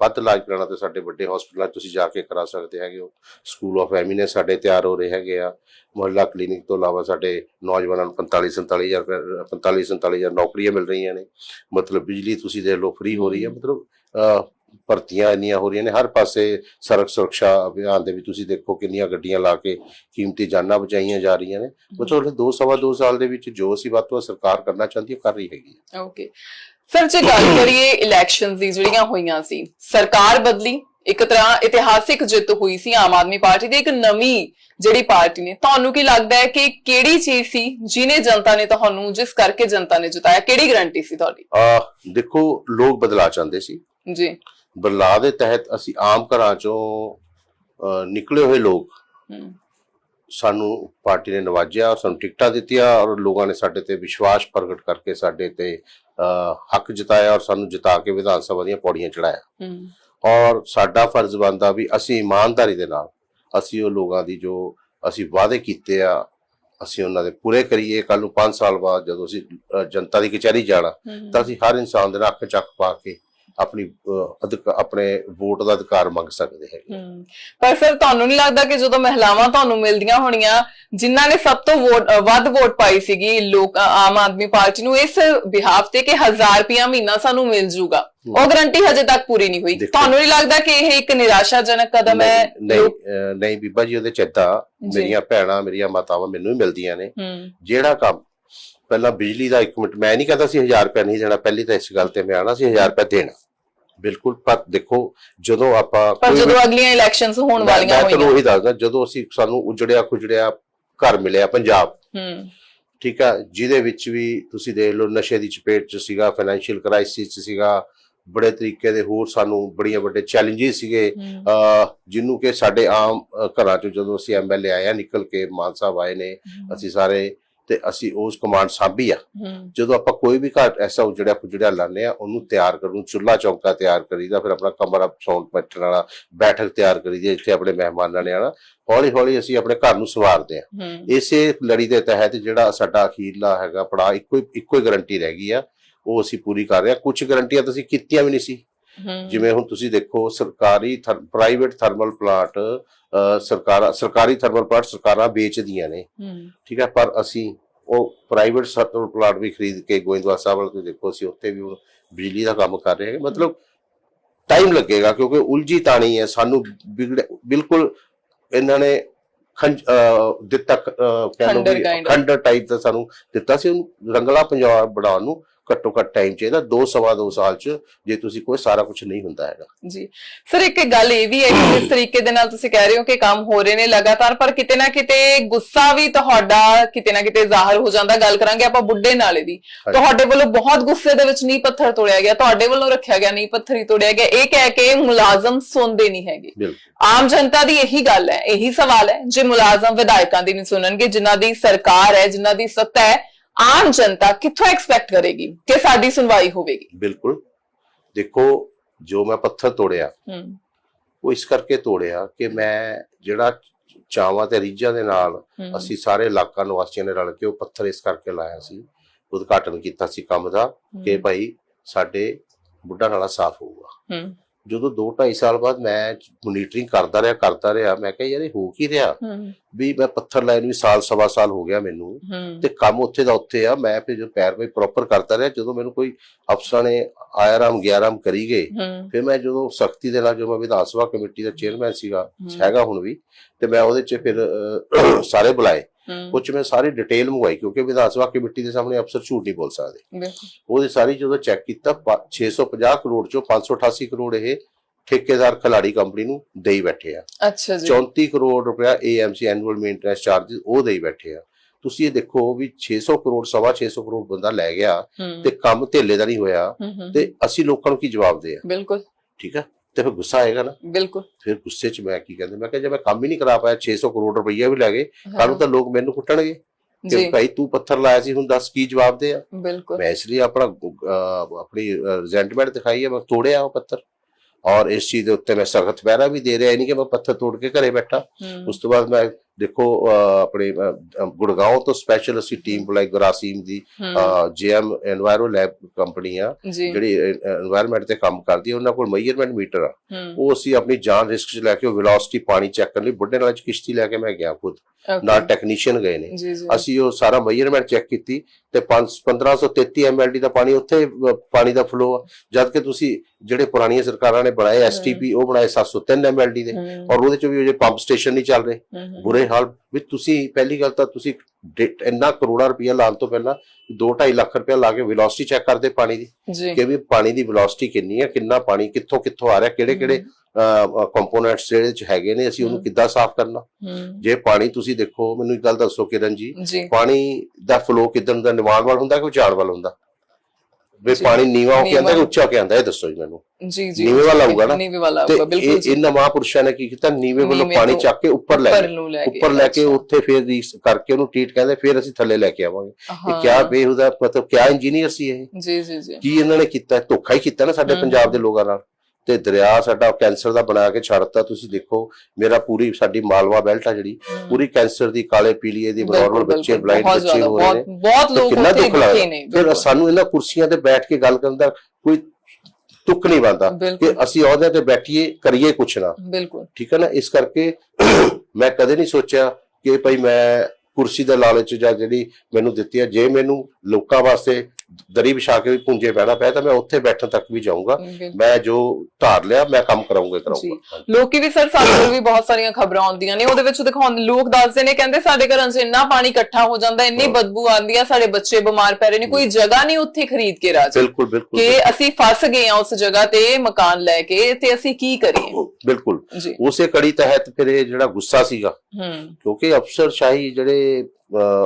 ਵੱਧ ਇਲਾਜ ਕਰਾਉਣਾ ਤੇ ਸਾਡੇ ਵੱਡੇ ਹਸਪਤਾਲਾਂ ਤੁਸੀਂ ਜਾ ਕੇ ਕਰਾ ਸਕਦੇ ਹੈਗੇ ਹੋ। ਸਕੂਲ ਆਫ ਐਮੀਨੈਂਸ ਸਾਡੇ ਤਿਆਰ ਹੋ ਰਹੇ ਹੈਗੇ ਆ। ਮੁਹੱਲਾ ਕਲੀਨਿਕ ਤੋਂ ਇਲਾਵਾ ਸਾਡੇ ਨੌਜਵਾਨਾਂ ਨੂੰ 45 47000 ਰੁਪਏ 45 47000 ਨੌਕਰੀਆਂ ਮਿਲ ਰਹੀਆਂ ਨੇ। ਮਤਲਬ ਬਿਜਲੀ ਤੁਸੀਂ ਦੇ ਲਓ ਫ੍ਰੀ ਹੋ ਰਹੀ ਹੈ। ਮਤਲਬ ਭਰਤੀਆਂ ਇੰਨੀਆਂ ਹੋ ਰਹੀਆਂ ਨੇ ਹਰ ਪਾਸੇ ਸੜਕ ਸੁਰੱਖਿਆ ਅਭਿਆਨ ਦੇ ਵੀ ਤੁਸੀਂ ਦੇਖੋ ਕਿੰਨੀਆਂ ਗੱਡੀਆਂ ਲਾ ਕੇ ਕੀਮਤੀ ਜਾਨਾਂ ਬਚਾਈਆਂ ਜਾ ਰਹੀਆਂ ਨੇ। ਮਤਲਬ ਦੋ ਸਵਾ ਦੋ ਸਾਲ ਦੇ ਵਿੱਚ ਜੋ ਅਸੀਂ ਵੱਧ ਤੋਂ ਸਰਕਾਰ ਕਰਨਾ ਚਾਹੁੰਦੀ ਹੈ ਕਰ ਰਹੀ ਹੈਗੀ ਹੈ ਓਕੇ ਸਰ ਜੇ ਗੱਲ ਕਰੀਏ ਇਲੈਕਸ਼ਨਸ ਦੀ ਜਿਹੜੀਆਂ ਹੋਈਆਂ ਸੀ ਸਰਕਾਰ ਬਦਲੀ ਇੱਕ ਤਰ੍ਹਾਂ ਇਤਿਹਾਸਿਕ ਜਿੱਤ ਹੋਈ ਸੀ ਆਮ ਆਦਮੀ ਪਾਰਟੀ ਦੀ ਇੱਕ ਨਵੀਂ ਜਿਹੜੀ ਪਾਰਟੀ ਨੇ ਤੁਹਾਨੂੰ ਕੀ ਲੱਗਦਾ ਹੈ ਕਿ ਕਿਹੜੀ ਚੀਜ਼ ਸੀ ਜਿਨੇ ਜਨਤਾ ਨੇ ਤੁਹਾਨੂੰ ਜਿਸ ਕਰਕੇ ਜਨਤਾ ਨੇ ਜਿਤਾਇਆ ਕਿਹੜੀ ਗਾਰੰਟੀ ਸੀ ਤੁਹਾਡੀ? ਆ ਦੇਖੋ ਲੋਕ ਬਦਲਾ ਚਾਹੁੰਦੇ ਸੀ। ਜੀ। ਬਦਲਾਅ ਦੇ ਤਹਿਤ ਅਸੀਂ ਆਮ ਘਰਾਂ ਚੋਂ ਨਿਕਲੇ ਹੋਏ ਲੋਕ ਸਾਨੂੰ ਪਾਰਟੀ ਨੇ ਨਵਾਜਿਆ ਸਾਨੂੰ ਟਿਕਟਾਂ ਦਿੱਤੀਆਂ ਔਰ ਲੋਕਾਂ ਨੇ ਸਾਡੇ ਤੇ ਵਿਸ਼ਵਾਸ ਪ੍ਰਗਟ ਕਰਕੇ ਸਾਡੇ ਤੇ ਹੱਕ ਜਤਾਇਆ ਔਰ ਸਾਨੂੰ ਜਿਤਾ ਕੇ ਵਿਧਾਨ ਸਭਾ ਦੀਆਂ ਪੌੜੀਆਂ ਚੜਾਇਆ ਔਰ ਸਾਡਾ ਫਰਜ਼ ਬਣਦਾ ਵੀ ਅਸੀਂ ਇਮਾਨਦਾਰੀ ਦੇ ਨਾਲ ਅਸੀਂ ਉਹ ਲੋਕਾਂ ਦੀ ਜੋ ਅਸੀਂ ਵਾਅਦੇ ਕੀਤੇ ਆ ਅਸੀਂ ਉਹਨਾਂ ਦੇ ਪੂਰੇ ਕਰੀਏ। ਕੱਲ ਨੂੰ 5 ਸਾਲ ਬਾਅਦ ਜਦੋਂ ਅਸੀਂ ਜਨਤਾ ਦੀ ਕਚਹਿਰੀ ਜਾਣਾ ਤਾਂ ਅਸੀਂ ਹਰ ਇਨਸਾਨ ਦੇ ਨਾਲ ਅੱਖ ਚੱਕ ਪਾ ਕੇ ਆਪਣੀ ਆਪਣੇ ਵੋਟ ਦਾ ਅਧਿਕਾਰ ਮੰਗ ਸਕਦੇ ਹੈਗੇ। ਪਰ ਫਿਰ ਤੁਹਾਨੂੰ ਨਹੀਂ ਲੱਗਦਾ ਕਿ ਜਦੋਂ ਮਹਿਲਾਵਾਂ ਤੁਹਾਨੂੰ ਮਿਲਦੀਆਂ ਹੋਣੀਆਂ ਜਿਨ੍ਹਾਂ ਨੇ ਸਭ ਤੋਂ ਵੱਧ ਵੋਟ ਪਾਈ ਸੀਗੀ ਲੋਕ ਆਮ ਆਦਮੀ ਪਾਰਟੀ ਨੂੰ ਇਸ ਬਿਹਾਫ ਤੇ ਕਿ 1000 ਰੁਪਿਆ ਮਹੀਨਾ ਸਾਨੂੰ ਮਿਲ ਜੂਗਾ। ਉਹ ਗਰੰਟੀ ਹਜੇ ਤੱਕ ਪੂਰੀ ਨਹੀਂ ਹੋਈ। ਤੁਹਾਨੂੰ ਨਹੀਂ ਲੱਗਦਾ ਕਿ ਇਹ ਇੱਕ ਨਿਰਾਸ਼ਾਜਨਕ ਕਦਮ ਹੈ? ਨਹੀਂ ਨਹੀਂ, ਬੀਬਾ ਜੀ ਉਹਦੇ ਚ ਏਦਾਂ ਜੀ। ਮੇਰੀਆਂ ਭੈਣਾਂ ਮੇਰੀਆਂ ਮਾਤਾਵਾਂ ਮੈਨੂੰ ਹੀ ਮਿਲਦੀਆਂ ਨੇ। ਜਿਹੜਾ ਕੰਮ ਪਹਿਲਾਂ ਬਿਜਲੀ ਦਾ ਇੱਕ ਮਿੰਟ ਮੈਂ ਨਹੀਂ ਕਹਿੰਦਾ ਸੀ 1000 ਰੁਪਏ ਨਹੀਂ ਦੇਣਾ ਪਹਿਲੀ ਤਾਂ ਇਸ ਗੱਲ ਤੇ ਮੈਂ ਆਣਾ ਸੀ 1000 ਰੁਪਏ ਦੇਣਾ। ਬਿਲਕੁਲ ਪਰ ਦੇਖੋ ਜਦੋਂ ਆਪਾਂ ਪਰ ਜਦੋਂ ਅਗਲੀਆਂ ਇਲੈਕਸ਼ਨਸ ਹੋਣ ਵਾਲੀਆਂ ਮੈਂ ਤੁਹਾਨੂੰ ਹੋਈਆਂ ਉਹੀ ਦੱਸਦਾ ਜਦੋਂ ਅਸੀਂ ਸਾਨੂੰ ਉਜੜਿਆ ਖੁਜੜਿਆ ਘਰ ਮਿਲਿਆ ਪੰਜਾਬ। ਹਮ ਠੀਕ ਆ ਜਿਹਦੇ ਵਿੱਚ ਵੀ ਤੁਸੀਂ ਦੇਖ ਲਓ ਨਸ਼ੇ ਦੀ ਚਪੇਟ ਚ ਸੀਗਾ ਫਾਈਨੈਂਸ਼ੀਅਲ ਕ੍ਰਾਈਸਿਸ ਚ ਸੀਗਾ ਬੜੇ ਤਰੀਕੇ ਦੇ ਹੋਰ ਸਾਨੂੰ ਬੜੀਆਂ ਵੱਡੇ ਚੈਲੰਜਸ ਸੀਗੇ। ਜਿਹਨੂੰ ਕਿ ਸਾਡੇ ਆਮ ਘਰਾਂ ਚੋਂ ਜਦੋਂ ਅਸੀਂ ਐਮਐਲਏ ਆਏ ਆ ਨਿਕਲ ਕੇ ਮਾਨ ਸਾਹਿਬ ਆਏ ਨੇ ਅਸੀਂ ਸਾਰੇ ਤੇ ਅਸੀਂ ਉਸ ਕਮਾਂਡ ਸਾਂਭੀ ਆ। ਜਦੋਂ ਆਪਾਂ ਕੋਈ ਵੀ ਘਰ ਐਸਾ ਉਜੜਿਆ ਪੁਜੜਿਆ ਲਾਣੇ ਆ ਉਹਨੂੰ ਤਿਆਰ ਕਰਨ ਚੁੱਲਾ ਚੌਂਕਾ ਤਿਆਰ ਕਰੀਦਾ ਫਿਰ ਆਪਣਾ ਕਮਰਾ ਸੌਂਡ ਬੈਠਣ ਵਾਲਾ ਬੈਠਕ ਤਿਆਰ ਕਰੀਦੀ ਜਿੱਥੇ ਆਪਣੇ ਮਹਿਮਾਨਾਂ ਨੇ ਆਣਾ ਹੌਲੀ ਹੌਲੀ ਅਸੀਂ ਆਪਣੇ ਘਰ ਨੂੰ ਸਵਾਰਦੇ ਆ। ਇਸੇ ਲੜੀ ਦੇ ਤਹਿਤ ਜਿਹੜਾ ਸਾਡਾ ਅਖੀਰਲਾ ਹੈਗਾ ਪੜਾ ਇੱਕੋ ਇੱਕੋ ਗਾਰੰਟੀ ਰਹਿ ਗਈ ਆ। ਉਹ ਅਸੀਂ ਪੂਰੀ ਕਰ ਰਹੇ ਆ। ਕੁਝ ਗਾਰੰਟੀਆਂ ਤਾਂ ਅਸੀਂ ਕੀਤੀਆਂ ਵੀ ਨਹੀਂ ਸੀ। ਜਿਵੇਂ ਹੁਣ ਤੁਸੀਂ ਦੇਖੋ ਸਰਕਾਰੀ ਪ੍ਰਾਈਵੇਟ ਥਰਮਲ ਪਲਾਂਟ ਸਰਕਾਰਾਂ ਸਰਕਾਰੀ ਥਰਮਲ ਪਲਾਂਟ ਸਰਕਾਰਾਂ ਵੇਚਦੀਆਂ ਨੇ। ਠੀਕ ਹੈ ਪਰ ਅਸੀਂ ਉਹ ਪ੍ਰਾਈਵੇਟ ਥਰਮਲ ਪਲਾਂਟ ਵੀ ਖਰੀਦ ਕੇ ਗੋਇੰਦਵਾਲ ਸਾਹਿਬ ਵਾਲੇ ਤੋਂ ਦੇਖੋ ਅਸੀਂ ਉੱਥੇ ਵੀ ਬਿਜਲੀ ਦਾ ਕੰਮ ਕਰ ਰਹੇ ਹਾਂ ਮਤਲਬ ਟਾਈਮ ਲੱਗੇਗਾ ਕਿਉਂਕਿ ਉਲਝੀ ਤਾਣੀ ਹੈ ਸਾਨੂੰ ਬਿਲਕੁਲ ਇਹਨਾਂ ਨੇ ਦਿੱਤਾ ਕ- ਅਹ ਕਹਿ ਲਓ ਖੰਡਰ ਵੀ kind of। ਖੰਡਰ ਟਾਈਪ ਦਾ ਸਾਨੂੰ ਦਿੱਤਾ ਸੀ। ਉਹਨੂੰ ਰੰਗਲਾ ਪੰਜਾਬ ਬਣਾਉਣ ਨੂੰ ਘੱਟੋ ਘੱਟ ਟਾਈਮ ਚਾਹੀਦਾ ਦੋ ਸਵਾ ਦੋ ਸਾਲ ਚ ਜੇ ਤੁਸੀਂ ਕੋਈ ਸਾਰਾ ਕੁਝ ਨਹੀਂ ਹੁੰਦਾ ਹੈਗਾ। ਜੀ। ਸਰ ਇੱਕ ਗੱਲ ਇਹ ਵੀ ਹੈ ਕਿ ਜਿਸ ਤਰੀਕੇ ਦੇ ਨਾਲ ਤੁਸੀਂ ਕਹਿ ਰਹੇ ਹੋ ਕਿ ਕੰਮ ਹੋ ਰਹੇ ਨੇ ਲਗਾਤਾਰ ਪਰ ਕਿਤੇ ਨਾ ਕਿਤੇ ਗੁੱਸਾ ਵੀ ਤੁਹਾਡਾ ਕਿਤੇ ਨਾ ਕਿਤੇ ਜ਼ਾਹਰ ਹੋ ਜਾਂਦਾ। ਗੱਲ ਕਰਾਂਗੇ ਆਪਾਂ ਬੁੱਢੇ ਨਾਲੇ ਦੀ। ਤੁਹਾਡੇ ਵੱਲੋਂ ਬਹੁਤ ਗੁੱਸੇ ਦੇ ਵਿੱਚ ਨੀ ਪੱਥਰ ਤੋੜਿਆ ਗਿਆ ਤੁਹਾਡੇ ਵੱਲੋਂ ਰੱਖਿਆ ਗਿਆ ਨੀ ਪੱਥਰ ਹੀ ਤੋੜਿਆ ਗਿਆ। ਇਹ ਕਹਿ ਕੇ ਮੁਲਾਜ਼ਮ ਸੁਣਦੇ ਨਹੀਂ ਹੈਗੇ। ਆਮ ਜਨਤਾ ਦੀ ਇਹੀ ਗੱਲ ਹੈ ਇਹੀ ਸਵਾਲ ਹੈ ਜੇ ਮੁਲਾਜ਼ਮ ਵਿਧਾਇਕਾਂ ਦੀ ਨਹੀਂ ਸੁਣਨਗੇ ਜਿਨ੍ਹਾਂ ਦੀ ਸਰਕਾਰ ਹੈ ਜਿਨ੍ਹਾਂ ਦੀ ਸੱਤਾ ਹੈ ਆਮ ਜਨਤਾ ਕਿੱਥੋਂ ਐਕਸਪੈਕਟ ਕਰੇਗੀ ਕਿ ਸਾਡੀ ਸੁਣਵਾਈ ਹੋਵੇਗੀ? ਬਿਲਕੁਲ। ਦੇਖੋ ਜੋ ਮੈਂ ਪੱਥਰ ਤੋੜਿਆ ਹੂੰ। ਉਹ ਇਸ ਕਰਕੇ ਤੋੜਿਆ ਕਿ ਮੈਂ ਜਿਹੜਾ ਚਾਵਾਂ ਤੇ ਰੀਝਾਂ ਦੇ ਨਾਲ ਅਸੀਂ ਸਾਰੇ ਇਲਾਕਾ ਨਿਵਾਸੀਆਂ ਨੇ ਰਲ ਕੇ ਉਹ ਪੱਥਰ ਇਸ ਕਰਕੇ ਲਾਇਆ ਸੀ ਉਦਘਾਟਨ ਕੀਤਾ ਸੀ ਕੰਮ ਦਾ ਕਿ ਭਾਈ ਸਾਡੇ ਬੁੱਢਾ ਨਾਲਾ ਸਾਫ਼ ਹੋਊਗਾ। ਹੂੰ। ਜਦੋਂ 2 2.5 ਸਾਲ ਬਾਅਦ ਮੈਂ ਮੋਨੀਟਰਿੰਗ ਕਰਦਾ ਰਿਹਾ ਕਰਦਾ ਰਿਹਾ ਮੈਂ ਕਿਹਾ ਯਾਰ ਇਹ ਹੋ ਕੀ ਰਿਹਾ? ਵੀ ਮੈਂ ਪੱਥਰ ਲਾਏ ਨੂੰ ਵੀ ਸਾਲ ਸਵਾ ਸਾਲ ਹੋ ਗਿਆ ਮੈਨੂੰ। ਤੇ ਕੰਮ ਉੱਥੇ ਦਾ ਉੱਥੇ ਆ ਮੈਂ ਫਿਰ ਜੋ ਪੈਰਵਾਈ ਪ੍ਰੋਪਰ ਕਰਦਾ ਰਿਹਾ ਜਦੋਂ ਮੈਨੂੰ ਕੋਈ ਅਫਸਰਾਂ ਨੇ ਆਇਆਰਾਮ ਗਿਆਰਾਮ ਕਰੀ ਗਏ ਫਿਰ ਮੈਂ ਜਦੋਂ ਸਖਤੀ ਦੇ ਨਾਲ ਜੋ ਮੈਂ ਵਿਧਾਨ ਸਭਾ ਕਮੇਟੀ ਦਾ ਚੇਅਰਮੈਨ ਸੀਗਾ। ਹੈਗਾ ਹੁਣ ਵੀ ਤੇ ਮੈਂ ਉਹਦੇ 'ਚ ਫਿਰ ਸਾਰੇ ਬੁਲਾਏ। ਉਹ 'ਚ ਮੈਂ ਸਾਰੀ ਡਿਟੇਲ ਮੰਗਵਾਈ ਕਿਉਂਕਿ ਵਿਧਾਨ ਸਭਾ ਕਮੇਟੀ ਦੇ ਸਾਹਮਣੇ ਅਫਸਰ ਝੂਠ ਨਹੀਂ ਬੋਲ ਸਕਦੇ। ਉਹਦੀ ਸਾਰੀ ਜਦੋਂ ਚੈੱਕ ਕੀਤਾ ਪ- 650 ਕਰੋੜ ਚੋਂ 588 ਕਰੋੜ ਇਹ ਠੇਕੇਦਾਰ ਖਿਲਾੜੀ ਕੰਪਨੀ ਨੂੰ ਦੇਈ ਬੈਠੇ ਆ। ਅੱਛਾ ਜੀ। 34 ਕਰੋੜ ਰੁਪਇਆ ਏਐਮਸੀ ਐਨੂਅਲ ਮੇਨਟੇਨੈਂਸ ਚਾਰजेस ਉਹ ਦੇਈ ਬੈਠੇ ਆ। ਤੁਸੀਂ ਇਹ ਦੇਖੋ ਵੀ 600 ਕਰੋੜ ਸਵਾ 600 ਕਰੋੜ ਬੰਦਾ ਲੈ ਗਿਆ ਤੇ ਕੰਮ ਧੇਲੇ ਦਾ ਨਹੀਂ ਹੋਇਆ ਤੇ ਅਸੀਂ ਲੋਕਾਂ ਨੂੰ ਕੀ ਜਵਾਬ ਦੇ ਆ? ਬਿਲਕੁਲ। ਠੀਕ ਆ? ਤੇ ਫਿਰ ਗੁੱਸਾ ਆਏਗਾ ਨਾ? ਬਿਲਕੁਲ। ਫਿਰ ਗੁੱਸੇ 'ਚ ਮੈਂ ਕੀ ਕਹਿੰਦੇ? ਮੈਂ ਕਿਹਾ ਜੇ ਮੈਂ ਕੰਮ ਹੀ ਨਹੀਂ ਕਰਾ ਪਾਇਆ 600 ਕਰੋੜ ਰੁਪਈਆ ਵੀ ਲੈ ਗਏ ਕੱਲ ਤਾਂ ਲੋਕ ਮੈਨੂੰ ਕੁੱਟਣਗੇ। ਕਿ ਜੀ। ਭਾਈ ਤੂੰ ਪੱਥਰ ਲਾਇਆ ਸੀ ਹੁਣ ਦੱਸ ਕੀ ਜਵਾਬ ਦੇ ਆ? ਬਿਲਕੁਲ। ਮੈਂ ਇਸ ਲਈ ਆਪਣਾ ਆਪਣੀ ਰਿਜ਼ੈਂਟਮੈਂਟ ਦਿਖਾਈ ਹੈ ਮੈਂ ਤੋੜਿਆ ਉਹ ਪੱਥਰ। ਔਰ ਇਸ ਚੀਜ਼ ਦੇ ਉੱਤੇ ਮੈਂ ਸਖਤ ਪਹਿਰਾ ਵੀ ਦੇ ਰਿਹਾ ਨਹੀਂ ਕਿ ਮੈਂ ਪੱਥਰ ਤੋੜ ਕੇ ਘਰੇ ਬੈਠਾ। ਉਸ ਤੋਂ ਬਾਅਦ ਮੈਂ ਦੇਖੋ ਆਪਣੇ ਗੁੜਗਾਉਂ ਤੋਂ ਸਪੈਸ਼ਲ ਅਸੀਂ ਟੀਮ ਬੁਲਾਈ ਗਰਾਸੀਮ ਦੀ ਜੀਐਮ এনवायरो ਲੈਬ ਕੰਪਨੀ ਆ ਜਿਹੜੀ এনवायरमेंट ਤੇ ਕੰਮ ਕਰਦੀ ਹੈ ਉਹਨਾਂ ਕੋਲ ਮੈਜ਼ਰਮੈਂਟ ਮੀਟਰ ਆ। ਉਹ ਅਸੀਂ ਆਪਣੀ ਜਾਨ ਰਿਸਕ 'ਚ ਲੈ ਕੇ ਵੈਲੋਸਿਟੀ ਪਾਣੀ ਚੈੱਕ ਕਰਨ ਲਈ ਬੁੱਢੇ ਨਾਲ ਕਿਸ਼ਤੀ ਲੈ ਕੇ ਮੈਂ ਗਿਆ ਖੁਦ। ਨਾਲ ਟੈਕਨੀਸ਼ੀਅਨ ਗਏ ਨੇ। ਅਸੀਂ ਉਹ ਸਾਰਾ ਮੈਜ਼ਰਮੈਂਟ ਚੈੱਕ ਕੀਤੀ ਤੇ 5 1533 ਐਮਐਲਡੀ ਦਾ ਪਾਣੀ ਉੱਥੇ ਪਾਣੀ ਦਾ ਫਲੋ ਆ। ਜਦ ਕਿ ਤੁਸੀਂ ਜਿਹੜੇ ਪੁਰਾਣੀਆਂ ਸਰਕਾਰਾਂ ਨੇ ਬਣਾਏ ਐਸਟੀਪੀ ਉਹ ਬਣਾਏ 703 ਐਮਐਲਡੀ ਦੇ। ਔਰ ਉਹਦੇ ਚ ਵੀ ਉਹ ਜੇ ਪੰਪ ਸਟੇਸ਼ਨ ਨਹੀਂ ਚੱਲ ਰਹੇ। ਬੁਰੇ ਹਾਲ। ਵੀ ਤੁਸੀਂ ਪਹਿਲੀ ਗੱਲ ਤਾਂ ਤੁਸੀਂ ਇੰਨਾ ਕਰੋੜਾ ਰੁਪਇਆ ਲਾਉਣ ਤੋਂ ਪਹਿਲਾਂ 2.5 ਲੱਖ ਰੁਪਇਆ ਲਾ ਕੇ ਵੈਲੋਸਿਟੀ ਚੈੱਕ ਕਰਦੇ ਪਾਣੀ ਦੀ ਕਿ ਵੀ ਪਾਣੀ ਦੀ ਵੈਲੋਸਿਟੀ ਕਿੰਨੀ ਹੈ ਕਿੰਨਾ ਪਾਣੀ ਕਿੱਥੋਂ ਕਿੱਥੋਂ ਆ ਰਿਹਾ ਕਿਹੜੇ ਕਿਹੜੇ ਕੰਪੋਨੈਂਟਸ ਜਿਹੜੇ ਚ ਹੈਗੇ ਨੇ ਅਸੀਂ ਉਹਨੂੰ। ਕਿੱਦਾਂ ਸਾਫ਼ ਕਰਨਾ ਜੇ ਪਾਣੀ ਤੁਸੀਂ ਦੇਖੋ ਮੈਨੂੰ ਇੱਕ ਗੱਲ ਦੱਸੋ ਕਿਰਨ ਜੀ ਪਾਣੀ ਦਾ ਫਲੋ ਕਿੱਦਾਂ ਦਾ ਨਿਵਾਣ ਵਾਲ ਹੁੰਦਾ ਕਿ ਉਚਾੜ ਵਾਲ ਹੁੰਦਾ ਵੀ। ਪਾਣੀ ਨੀਵਾ ਹੋ ਕੇ ਆਉਂਦਾ ਕਿ। ਉੱਚਾ ਹੋ ਕੇ ਆਉਂਦਾ ਇਹ ਦੱਸੋ ਜੀ ਮੈਨੂੰ ਜੀ ਜੀ ਨੀਵੇਂ ਵਾਲਾ ਆਊਗਾ ਨਾ? ਨੀਵੇਂ ਵਾਲਾ ਤੇ ਆਊਗਾ ਬਿਲਕੁਲ ਇਹ ਜੀ ਇਹਨਾਂ ਮਹਾਪੁਰਸ਼ਾਂ ਨੇ ਕੀ ਕੀਤਾ ਨੀਵੇਂ ਵੱਲੋਂ ਪਾਣੀ ਚੱਕ ਕੇ ਉੱਪਰ ਲੈ ਉੱਪਰ ਗਏ ਨੂੰ ਲੈ ਕੇ ਉੱਪਰ ਲੈ ਕੇ। ਉੱਥੇ ਫਿਰ ਰੀਸ ਕਰਕੇ ਉਹਨੂੰ ਟ੍ਰੀਟ ਕਹਿੰਦੇ ਫਿਰ ਅਸੀਂ ਥੱਲੇ ਲੈ ਕੇ ਆਵਾਂਗੇ ਇਹ। ਕਿਆ ਬੇਹੁਦਾ ਮਤਲਬ ਕਿਆ ਇੰਜੀਨੀਅਰ ਸੀ ਇਹ ਜੀ ਜੀ ਜੀ ਕੀ ਇਹਨਾਂ ਨੇ ਕੀਤਾ ਧੋਖਾ ਹੀ ਕੀਤਾ ਨਾ ਸਾਡੇ। ਪੰਜਾਬ ਦੇ ਲੋਕਾਂ ਨਾਲ ਤੇ ਦਰਿਆ ਸਾਡਾ ਕੈਂਸਰ ਦਾ ਬਣਾ ਕੇ ਛੱਡਤਾ ਤੁਸੀਂ ਦੇਖੋ ਮੇਰਾ ਪੂਰੀ ਸਾਡੀ ਮਾਲਵਾ ਬੈਲਟ ਆ ਜਿਹੜੀ। ਪੂਰੀ ਕੈਂਸਰ ਦੀ ਕਾਲੇ ਪੀਲੀਏ ਦੀ ਨਾਰਮਲ ਬੱਚੇ ਬਲਾਈਂਡ ਬੱਚੇ ਹੋ ਰਹੇ ਨੇ। ਬਹੁਤ ਲੋਕ ਕਿੰਨਾ ਦੁੱਖ ਲੱਗਦਾ? ਫਿਰ ਸਾਨੂੰ ਇਹਨਾਂ ਕੁਰਸੀਆਂ ਤੇ ਬੈਠ ਕੇ ਗੱਲ ਕਰਨ ਦਾ ਕੋਈ ਤੁੱਕ ਨਹੀਂ ਬਣਦਾ ਕਿ ਅਸੀਂ ਅਹੁਦੇ ਤੇ ਬੈਠੀਏ ਕਰੀਏ ਕੁਛ ਨਾ। ਬਿਲਕੁਲ। ਠੀਕ ਹੈ ਨਾ? ਇਸ ਕਰਕੇ ਮੈਂ ਕਦੇ ਨਹੀਂ ਸੋਚਿਆ ਕਿ ਭਈ ਮੈਂ ਕੁਰਸੀ ਦੇ ਲਾਲਚ ਜਾਂ ਜਿਹੜੀ ਮੈਨੂੰ ਦਿੱਤੀ ਹੈ ਜੇ ਮੈਨੂੰ ਲੋਕਾਂ ਵਾਸਤੇ ਦਰੀ ਵਿਛਾ ਕੇ ਵੀ ਪੁੰਜੇ ਬਹਿਣਾ ਪਿਆ ਤਾਂ ਮੈਂ ਉੱਥੇ ਬੈਠਣ ਤੱਕ ਵੀ ਜਾਊਂਗਾ। ਮੈਂ ਜੋ ਧਾਰ ਲਿਆ ਮੈਂ ਕੰਮ ਕਰਾਉਂਗਾ। ਕਰਾਉਂਗਾ ਲੋਕੀ ਵੀ ਸਰ ਸਾਡੇ ਕੋਲ ਵੀ ਬਹੁਤ ਸਾਰੀਆਂ ਖਬਰਾਂ ਆਉਂਦੀਆਂ ਨੇ। ਉਹਦੇ ਵਿੱਚ ਦਿਖਾਉਂਦੇ ਲੋਕ ਦੱਸਦੇ ਨੇ ਕਹਿੰਦੇ ਸਾਡੇ ਘਰਾਂ 'ਚ ਇੰਨਾ ਪਾਣੀ ਇਕੱਠਾ ਹੋ ਜਾਂਦਾ ਇੰਨੀ। ਬਦਬੂ ਆਉਂਦੀ ਆ ਸਾਡੇ ਬੱਚੇ ਬਿਮਾਰ ਪੈ ਰਹੇ ਨੇ। ਕੋਈ ਜਗ੍ਹਾ ਨਹੀਂ ਉੱਥੇ ਖਰੀਦ ਕੇ ਰਾਜ। ਬਿਲਕੁਲ ਬਿਲਕੁਲ ਕਿ ਅਸੀਂ ਫਸ ਗਏ ਆ ਉਸ ਜਗ੍ਹਾ ਤੇ ਮਕਾਨ ਲੈ ਕੇ ਤੇ ਅਸੀਂ ਕੀ ਕਰੀਏ? ਬਿਲਕੁਲ। ਉਸੇ ਕੜੀ ਤਹਿਤ ਫਿਰ ਇਹ ਜਿਹੜਾ ਗੁੱਸਾ ਸੀਗਾ ਕਿਉਂਕਿ ਅਫਸਰ ਸ਼ਾਹੀ ਜਿਹੜੇ